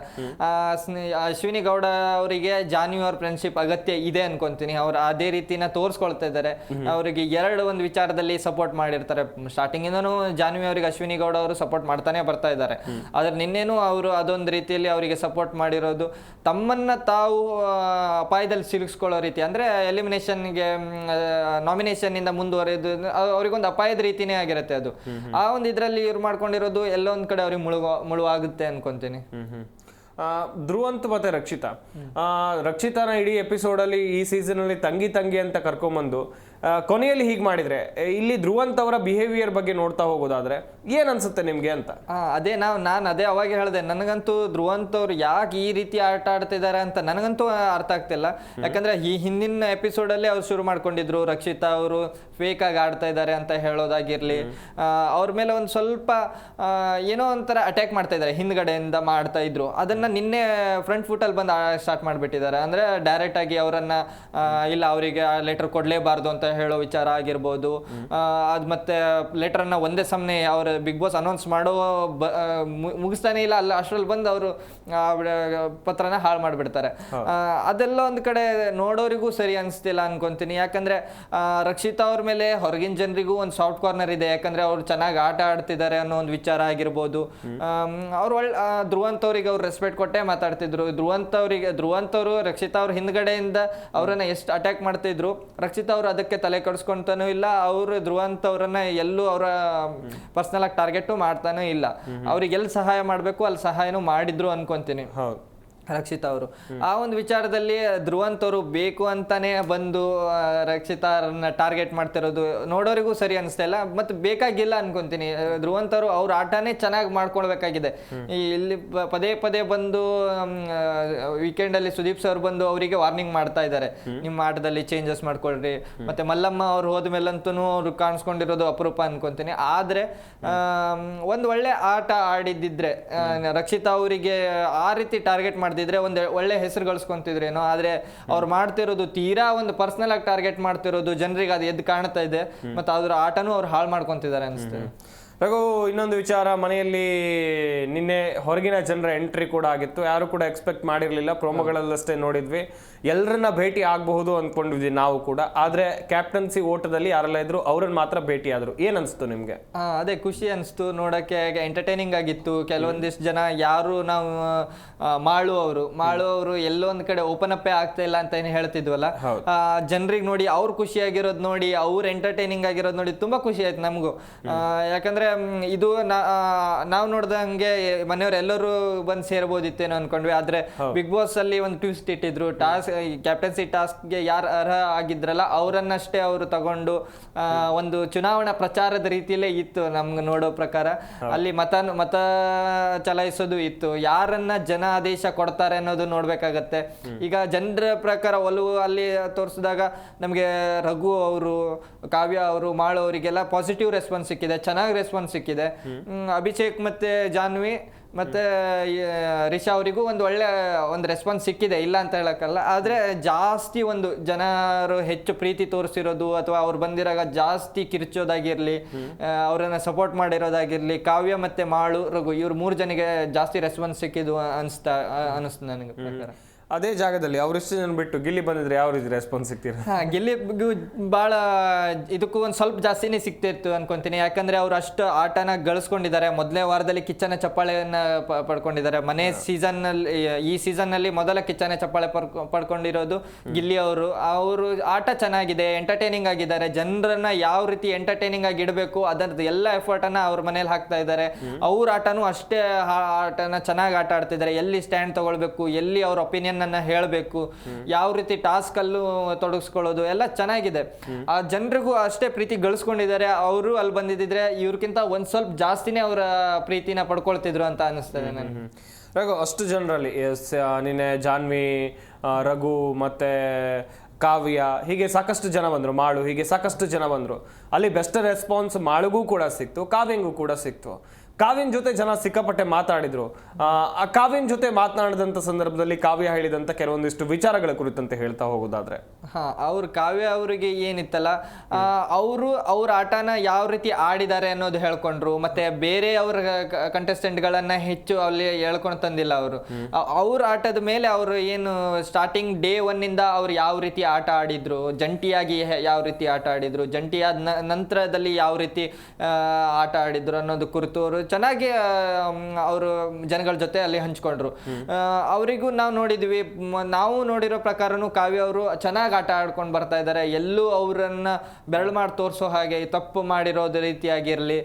ಅಶ್ವಿನಿ ಗೌಡ ಅವರಿಗೆ ಜಾನ್ವಿ ಅವ್ರ ಫ್ರೆಂಡ್ಶಿಪ್ ಅಗತ್ಯ ಇದೆ ಅನ್ಕೊಂತೀನಿ. ಅವ್ರು ಅದೇ ರೀತಿನ ತೋರಿಸ್ಕೊಳ್ತಾ ಇದ್ದಾರೆ. ಅವರಿಗೆ ಎರಡು ಒಂದು ವಿಚಾರದಲ್ಲಿ ಸಪೋರ್ಟ್ ಮಾಡಿರ್ತಾರೆ. ಸ್ಟಾರ್ಟಿಂಗ್ ಇಂದನೂ ಜಾನ್ವಿ ಅವರಿಗೆ ಅಶ್ವಿನಿ ಗೌಡ ಅವರು ಸಪೋರ್ಟ್ ಮಾಡ್ತಾನೆ ಬರ್ತಾ ಇದ್ದಾರೆ. ಆದ್ರೆ ನಿನ್ನೇನು ಅವರು ಅದೊಂದು ರೀತಿಯಲ್ಲಿ ಅವರಿಗೆ ಸಪೋರ್ಟ್ ಮಾಡಿರೋದು ತಮ್ಮನ್ನ ತಾವು ಅಪಾಯದಲ್ಲಿ ಸಿಲುಕಿಸ್ಕೊಳ್ಳೋ ರೀತಿ. ಅಂದ್ರೆ ಎಲಿಮಿನೇಷನ್ಗೆ ನಾಮಿನೇಷನ್ ಇಂದ ಮುಂದುವರೆದು ಅವರಿಗೊಂದು ಅಪಾಯದ ರೀತಿನೇ ಆಗಿರುತ್ತೆ ಅದು. ಆ ಒಂದು ಇದರಲ್ಲಿ ಇವ್ರು ಮಾಡ್ಕೊಂಡಿರೋದು ಎಲ್ಲೊಂದ್ ಒಂದ್ ಕಡೆ ಅವ್ರಿಗೆ ಮುಳುಗ ಮುಳುವಾಗುತ್ತೆ ಅನ್ಕೊಂತೀನಿ. ಧ್ರುವಂತ್ ಮತ್ತೆ ರಕ್ಷಿತಾ. ರಕ್ಷಿತಾನ ಇಡೀ ಎಪಿಸೋಡ್ ಅಲ್ಲಿ ಈ ಸೀಸನ್ ಅಲ್ಲಿ ತಂಗಿ ತಂಗಿ ಅಂತ ಕರ್ಕೊಂಬಂದು ಕೊನೆಯಲ್ಲಿ ಹೀಗೆ ಮಾಡಿದ್ರೆ ಇಲ್ಲಿ ಧ್ರುವಂತ ಅವರ ಬಿಹೇವಿಯರ್ ಬಗ್ಗೆ ನೋಡ್ತಾ ಹೋಗೋದಾದ್ರೆ ಏನ್ ಅನ್ಸುತ್ತೆ ನಿಮ್ಗೆ ಅಂತ? ಅದೇ ನಾವು ನಾನು ಅದೇ ಅವಾಗ ಹೇಳಿದೆ ನನಗಂತೂ ಧ್ರುವಂತ ಅವ್ರು ಯಾಕೆ ಈ ರೀತಿ ಆಟ ಆಡ್ತಿದ್ದಾರೆ ಅಂತ ನನಗಂತೂ ಅರ್ಥ ಆಗ್ತಿಲ್ಲ. ಯಾಕಂದ್ರೆ ಈ ಹಿಂದಿನ ಎಪಿಸೋಡಲ್ಲೇ ಅವ್ರು ಶುರು ಮಾಡ್ಕೊಂಡಿದ್ರು ರಕ್ಷಿತಾ ಅವರು ಫೇಕ್ ಆಗಿ ಆಡ್ತಾ ಇದ್ದಾರೆ ಅಂತ ಹೇಳೋದಾಗಿರ್ಲಿ. ಅವ್ರ ಮೇಲೆ ಒಂದು ಸ್ವಲ್ಪ ಏನೋ ಒಂಥರ ಅಟ್ಯಾಕ್ ಮಾಡ್ತಾ ಇದ್ದಾರೆ ಹಿಂದ್ಗಡೆಯಿಂದ ಮಾಡ್ತಾ ಇದ್ರು. ಅದನ್ನ ನಿನ್ನೆ ಫ್ರಂಟ್ ಫುಟಲ್ಲಿ ಬಂದು ಸ್ಟಾರ್ಟ್ ಮಾಡಿಬಿಟ್ಟಿದ್ದಾರೆ. ಅಂದ್ರೆ ಡೈರೆಕ್ಟ್ ಆಗಿ ಅವರನ್ನ ಇಲ್ಲ ಅವರಿಗೆ ಲೆಟರ್ ಕೊಡ್ಲೇಬಾರ್ದು ಅಂತ ಹೇಳೋ ವಿಚಾರ ಆಗಿರ್ಬೋದು. ಅದು ಮತ್ತೆ ಲೆಟರ್ನ ಒಂದೇ ಸಮನೆ ಅವರು ಬಿಗ್ ಬಾಸ್ ಅನೌನ್ಸ್ ಮಾಡೋ ಮುಗಿಸ್ತಾನೆ ಇಲ್ಲ ಅಲ್ಲ ಅಷ್ಟರಲ್ಲಿ ಬಂದು ಅವರು ಪತ್ರನ ಹಾಳು ಮಾಡಿಬಿಡ್ತಾರೆ. ಅದೆಲ್ಲ ಒಂದು ಕಡೆ ನೋಡೋರಿಗೂ ಸರಿ ಅನಿಸ್ತಿಲ್ಲ ಅನ್ಕೊಂತೀನಿ. ಯಾಕಂದ್ರೆ ರಕ್ಷಿತಾ ಅವ್ರ ಮೇಲೆ ಹೊರಗಿನ ಜನರಿಗೂ ಒಂದು ಸಾಫ್ಟ್ ಕಾರ್ನರ್ ಇದೆ. ಯಾಕಂದ್ರೆ ಅವ್ರು ಚೆನ್ನಾಗಿ ಆಟ ಆಡ್ತಿದ್ದಾರೆ ಅನ್ನೋ ಒಂದು ವಿಚಾರ ಆಗಿರ್ಬೋದು. ಅವ್ರು ಒಳ್ಳೆ ಧ್ರುವಂತ್ ಅವ್ರಿಗೆ ಅವ್ರು ರೆಸ್ಪೆಕ್ಟ್ ಕೊಟ್ಟೇ ಮಾತಾಡ್ತಿದ್ರು. ಧ್ರುವಂತ ಅವರಿಗೆ ಧ್ರುವಂತ ಅವರು ರಕ್ಷಿತಾ ಅವ್ರ ಹಿಂದ್ಗಡೆಯಿಂದ ಅವರನ್ನ ಎಷ್ಟು ಅಟ್ಯಾಕ್ ಮಾಡ್ತಿದ್ರು ರಕ್ಷಿತಾ ಅವರು ಅದಕ್ಕೆ ತಲೆ ಕೆಡಿಸ್ಕೊಂತಾನೂ ಇಲ್ಲ ಅವರು ಧ್ರುವಂತ್ ಅವ್ರನ್ನ ಎಲ್ಲೂ ಅವರ ಪರ್ಸನಲ್ ಆಗಿ ಟಾರ್ಗೆಟ್ ಮಾಡ್ತಾನೂ ಇಲ್ಲ. ಅವ್ರಿಗೆ ಎಲ್ಲಿ ಸಹಾಯ ಮಾಡಬೇಕು ಅಲ್ಲಿ ಸಹಾಯನೂ ಮಾಡಿದ್ರು ಅನ್ಕೊಂತೀನಿ. ಹೌದು. ರಕ್ಷಿತಾ ಅವರು. ಆ ಒಂದು ವಿಚಾರದಲ್ಲಿ ಧ್ರುವಂತ್ ಅವರು ಬೇಕು ಅಂತಾನೆ ಬಂದು ರಕ್ಷಿತಾರನ್ನ ಟಾರ್ಗೆಟ್ ಮಾಡ್ತಿರೋದು ನೋಡೋರಿಗೂ ಸರಿ ಅನಿಸ್ತಾ ಇಲ್ಲ. ಮತ್ತೆ ಬೇಕಾಗಿಲ್ಲ ಅನ್ಕೊಂತೀನಿ. ಧ್ರುವಂತರು ಧ್ರುವಂತ್ ಅವರು ಅವ್ರ ಆಟನೇ ಚೆನ್ನಾಗಿ ಮಾಡ್ಕೊಳ್ಬೇಕಾಗಿದೆ. ಇಲ್ಲಿ ಪದೇ ಪದೇ ಬಂದು ವೀಕೆಂಡ್ ಅಲ್ಲಿ ಸುದೀಪ್ ಸರ್ ಬಂದು ಅವರಿಗೆ ವಾರ್ನಿಂಗ್ ಮಾಡ್ತಾ ಇದ್ದಾರೆ. ನಿಮ್ಮ ಆಟದಲ್ಲಿ ಚೇಂಜಸ್ ಮಾಡ್ಕೊಳ್ರಿ. ಮತ್ತೆ ಮಲ್ಲಮ್ಮ ಅವ್ರು ಹೋದ್ಮೇಲಂತೂ ಅವ್ರು ಕಾಣಿಸ್ಕೊಂಡಿರೋದು ಅಪರೂಪ ಅನ್ಕೊಂತೀನಿ. ಆದ್ರೆ ಒಂದು ಒಳ್ಳೆ ಆಟ ಆಡಿದ್ದಿದ್ರೆ ರಕ್ಷಿತಾ ಅವರಿಗೆ ಆ ರೀತಿ ಟಾರ್ಗೆಟ್ ಮಾಡ್ತಿದ್ರೆ ಒಂದು ಒಳ್ಳೆ ಹೆಸರು ಗಳಿಸ್ಕೊಂತಿದ್ರೇನೋ ಆದ್ರೆ ಅವ್ರು ಮಾಡ್ತಿರೋದು ತೀರಾ ಒಂದು ಪರ್ಸನಲ್ ಆಗಿ ಟಾರ್ಗೆಟ್ ಮಾಡ್ತಿರೋದು ಜನರಿಗೆ ಅದು ಎದ್ದು ಕಾಣ್ತಾ ಇದೆ. ಮತ್ತೆ ಅದ್ರ ಆಟನೂ ಅವ್ರು ಹಾಳು ಮಾಡ್ಕೊಂತಿದ್ದಾರೆ ಅನ್ಸ್ತದೆ ರಘು ಇನ್ನೊಂದು ವಿಚಾರ. ಮನೆಯಲ್ಲಿ ನಿನ್ನೆ ಹೊರಗಿನ ಜನರ ಎಂಟ್ರಿ ಕೂಡ ಆಗಿತ್ತು. ಯಾರು ಕೂಡ ಎಕ್ಸ್ಪೆಕ್ಟ್ ಮಾಡಿರಲಿಲ್ಲ. ಪ್ರೋಮೋಗಳಲ್ಲಷ್ಟೇ ನೋಡಿದ್ವಿ. ಎಲ್ಲರನ್ನ ಭೇಟಿ ಆಗಬಹುದು ಅಂದ್ಕೊಂಡಿದ್ವಿ ನಾವು ಕೂಡ. ಆದ್ರೆ ಕ್ಯಾಪ್ಟನ್ಸಿ ಓಟದಲ್ಲಿ ಯಾರೆಲ್ಲ ಇದ್ರು ಅವ್ರನ್ನ ಮಾತ್ರ ಭೇಟಿ ಆದರು ಏನ್ ಅನಿಸ್ತು ನಿಮ್ಗೆ ಅದೇ ಖುಷಿ ಅನಿಸ್ತು. ನೋಡಕ್ಕೆ ಎಂಟರ್ಟೈನಿಂಗ್ ಆಗಿತ್ತು. ಕೆಲವೊಂದಿಷ್ಟು ಜನ ಯಾರು ನಾವು ಮಾಳು ಅವರು. ಮಾಳು ಅವರು ಎಲ್ಲೋ ಒಂದ್ ಕಡೆ ಓಪನ್ ಅಪ್ಪೇ ಆಗ್ತಾ ಇಲ್ಲ ಅಂತ ಏನು ಹೇಳ್ತಿದ್ವಲ್ಲ? ಜನರಿಗೆ ನೋಡಿ ಅವ್ರು ಖುಷಿಯಾಗಿರೋದು ನೋಡಿ ಅವ್ರು ಎಂಟರ್ಟೈನಿಂಗ್ ಆಗಿರೋದು ನೋಡಿ ತುಂಬಾ ಖುಷಿ ಆಯ್ತು ನಮಗೂ. ಯಾಕಂದ್ರೆ ಇದು ನಾವು ನೋಡ್ದಂಗೆ ಮನೆಯವ್ರು ಎಲ್ಲರೂ ಬಂದು ಸೇರ್ಬೋದಿತ್ತೇನೋ ಅನ್ಕೊಂಡ್ವಿ. ಆದ್ರೆ ಬಿಗ್ ಬಾಸ್ ಅಲ್ಲಿ ಒಂದು ಟ್ವಿಸ್ಟ್ ಇಟ್ಟಿದ್ರು. ಟಾಸ್ಕ್ ಕ್ಯಾಪ್ಟನ್ಸಿ ಟಾಸ್ಕ್ಗೆ ಯಾರು ಅರ್ಹ ಆಗಿದ್ರಲ್ಲ ಅವರನ್ನಷ್ಟೇ ಅವರು ತಗೊಂಡು ಒಂದು ಚುನಾವಣಾ ಪ್ರಚಾರದ ರೀತಿಯಲ್ಲೇ ಇತ್ತು ನಮ್ಗೆ ನೋಡೋ ಪ್ರಕಾರ. ಅಲ್ಲಿ ಮತ ಮತ ಚಲಾಯಿಸೋದು ಇತ್ತು. ಯಾರನ್ನ ಜನ ಆದೇಶ ಕೊಡ್ತಾರೆ ಅನ್ನೋದು ನೋಡ್ಬೇಕಾಗತ್ತೆ. ಈಗ ಜನರ ಪ್ರಕಾರ ಒಲವು ಅಲ್ಲಿ ತೋರಿಸಿದಾಗ ನಮಗೆ ರಘು ಅವರು ಕಾವ್ಯ ಅವರು ಮಾಳು ಅವರಿಗೆಲ್ಲ ಪಾಸಿಟಿವ್ ರೆಸ್ಪಾನ್ಸ್ ಸಿಕ್ಕಿದೆ. ಚೆನ್ನಾಗಿ ರೆಸ್ಪಾನ್ಸ್ ಸಿಕ್ಕಿದೆ. ಹ್ಮ್, ಅಭಿಷೇಕ್ ಮತ್ತೆ ಜಾನ್ವಿ ಮತ್ತೆ ರಿಷಾ ಅವರಿಗೂ ಒಂದು ಒಳ್ಳೆ ಒಂದು ರೆಸ್ಪಾನ್ಸ್ ಸಿಕ್ಕಿದೆ. ಇಲ್ಲ ಅಂತ ಹೇಳಕ್ಕಲ್ಲ. ಆದ್ರೆ ಜಾಸ್ತಿ ಒಂದು ಜನರು ಹೆಚ್ಚು ಪ್ರೀತಿ ತೋರಿಸಿರೋದು ಅಥವಾ ಅವ್ರು ಬಂದಿರಾಗ ಜಾಸ್ತಿ ಕಿರ್ಚೋದಾಗಿರ್ಲಿ ಅವ್ರನ್ನ ಸಪೋರ್ಟ್ ಮಾಡಿರೋದಾಗಿರ್ಲಿ ಕಾವ್ಯ ಮತ್ತೆ ಮಾಳು ರಘು ಇವ್ರು ಮೂರು ಜನಿಗೆ ಜಾಸ್ತಿ ರೆಸ್ಪಾನ್ಸ್ ಸಿಕ್ಕಿದ್ವು ಅನಿಸ್ತಾ ಅನಿಸ್ತು ನನಗೆ ಪ್ರಕಾರ. ಅದೇ ಜಾಗದಲ್ಲಿ ಅವರಿಷ್ಟು ಜನ ಬಿಟ್ಟು ಗಿಲ್ಲಿ ಬಂದಿದ್ರೆ ಯಾವ ರೀತಿ ರೆಸ್ಪಾನ್ಸ್ ಸಿಗ್ತೀರಾ? ಹಾ ಗೆಲ್ಲಿಗೂ ಭಾಳ ಇದಕ್ಕೂ ಒಂದು ಸ್ವಲ್ಪ ಜಾಸ್ತಿನೇ ಸಿಗ್ತಿತ್ತು ಅನ್ಕೊಂತೀನಿ. ಯಾಕಂದ್ರೆ ಅವ್ರು ಅಷ್ಟು ಆಟನ ಗಳಿಸ್ಕೊಂಡಿದ್ದಾರೆ. ಮೊದಲನೇ ವಾರದಲ್ಲಿ ಕಿಚ್ಚನ ಚಪ್ಪಾಳೆಯನ್ನ ಪ- ಪಡ್ಕೊಂಡಿದ್ದಾರೆ. ಮನೆ ಸೀಸನ್ನಲ್ಲಿ ಈ ಸೀಸನ್ನಲ್ಲಿ ಮೊದಲ ಕಿಚ್ಚನ ಚಪ್ಪಾಳೆ ಪಡ್ಕೊ- ಪಡ್ಕೊಂಡಿರೋದು ಗಿಲ್ಲಿ ಅವರು. ಅವರು ಆಟ ಚೆನ್ನಾಗಿದೆ ಎಂಟರ್ಟೈನಿಂಗ್ ಆಗಿದ್ದಾರೆ. ಜನರನ್ನ ಯಾವ ರೀತಿ ಎಂಟರ್ಟೈನಿಂಗ್ ಆಗಿ ಇಡಬೇಕು ಅದರದ್ದು ಎಲ್ಲ ಎಫರ್ಟ್ ಅನ್ನ ಅವ್ರ ಮನೇಲಿ ಹಾಕ್ತಾ ಇದ್ದಾರೆ. ಅವ್ರ ಆಟನೂ ಅಷ್ಟೇ ಆ- ಆಟನ ಚೆನ್ನಾಗಿ ಆಟ ಆಡ್ತಿದ್ದಾರೆ. ಎಲ್ಲಿ ಸ್ಟ್ಯಾಂಡ್ ತಗೊಳ್ಬೇಕು ಎಲ್ಲಿ ಅವ್ರ ಒಪಿನಿಯನ್ ಅನ್ನ ಹೇಳಬೇಕು. ಯಾವ ರೀತಿ ಟಾಸ್ಕ್ ಅಲ್ಲೂ ತೊಡಗಿಸ್ಕೊಳ್ಳೋದು ಎಲ್ಲ ಚೆನ್ನಾಗಿದೆ. ಆ ಜನರಿಗೂ ಅಷ್ಟೇ ಪ್ರೀತಿ ಗಳಿಸ್ಕೊಂಡಿದ್ದಾರೆ. ಅವರು ಅಲ್ಲಿ ಬಂದಿದ್ರೆ ಇವ್ರಕ್ಕಿಂತ ಒಂದ್ ಸ್ವಲ್ಪ ಜಾಸ್ತಿನೇ ಅವರ ಪ್ರೀತಿನ ಪಡ್ಕೊಳ್ತಿದ್ರು ಅಂತ ಅನಿಸ್ತದೆ ನನಗೆ. ರಘು ಅಷ್ಟು ಜನರಲ್ಲಿ ನಿನ್ನೆ ಜಾನ್ವಿ ರಘು ಮತ್ತೆ ಕಾವ್ಯ ಹೀಗೆ ಸಾಕಷ್ಟು ಜನ ಬಂದ್ರು. ಮಾಳು ಹೀಗೆ ಸಾಕಷ್ಟು ಜನ ಬಂದ್ರು. ಅಲ್ಲಿ ಬೆಸ್ಟ್ ರೆಸ್ಪಾನ್ಸ್ ಮಾಳುಗೂ ಕೂಡ ಸಿಕ್ತು ಕಾವ್ಯಂಗೂ ಕೂಡ ಸಿಕ್ತು. ಕಾವ್ಯನ್ ಜೊತೆ ಜನ ಸಿಕ್ಕಾಪಟ್ಟೆ ಮಾತಾಡಿದ್ರು. ಆ, ಕಾವ್ಯನ ಜೊತೆ ಮಾತನಾಡಿದಂಥ ಸಂದರ್ಭದಲ್ಲಿ ಕಾವ್ಯ ಹೇಳಿದಂಥ ಕೆಲವೊಂದಿಷ್ಟು ವಿಚಾರಗಳ ಕುರಿತಂತೆ ಹೇಳ್ತಾ ಹೋಗೋದಾದ್ರೆ. ಹಾ ಅವ್ರ ಕಾವ್ಯ ಅವರಿಗೆ ಏನಿತ್ತಲ್ಲ ಅವರು ಅವ್ರ ಆಟನ ಯಾವ ರೀತಿ ಆಡಿದ್ದಾರೆ ಅನ್ನೋದು ಹೇಳ್ಕೊಂಡ್ರು ಮತ್ತೆ ಬೇರೆ ಅವ್ರ ಕಂಟೆಸ್ಟೆಂಟ್ಗಳನ್ನ ಹೆಚ್ಚು ಅಲ್ಲಿ ಹೇಳ್ಕೊಂಡು ತಂದಿಲ್ಲ ಅವರು. ಅವ್ರ ಆಟದ ಮೇಲೆ ಅವರು ಏನು ಸ್ಟಾರ್ಟಿಂಗ್ ಡೇ ಒನ್ನಿಂದ ಅವ್ರು ಯಾವ ರೀತಿ ಆಟ ಆಡಿದ್ರು ಜಂಟಿಯಾಗಿ ಯಾವ ರೀತಿ ಆಟ ಆಡಿದ್ರು ಜಂಟಿಯಾದ ನಂತರದಲ್ಲಿ ಯಾವ ರೀತಿ ಆಟ ಆಡಿದ್ರು ಅನ್ನೋದು ಕುರಿತು ಅವರು ಚೆನ್ನಾಗಿ ಅವರು ಜನಗಳ ಜೊತೆ ಅಲ್ಲಿ ಹಂಚ್ಕೊಂಡ್ರು. ಅವರಿಗೂ ನಾವು ನೋಡಿದ್ವಿ ನಾವು ನೋಡಿರೋ ಪ್ರಕಾರನು ಕಾವ್ಯ ಅವರು ಚೆನ್ನಾಗಿ ಆಟ ಆಡ್ಕೊಂಡು ಬರ್ತಾ ಇದ್ದಾರೆ ಎಲ್ಲೂ ಅವರನ್ನ ಬೆರಳು ಮಾಡಿ ತೋರಿಸೋ ಹಾಗೆ ತಪ್ಪು ಮಾಡಿರೋದು ರೀತಿಯಾಗಿರಲಿ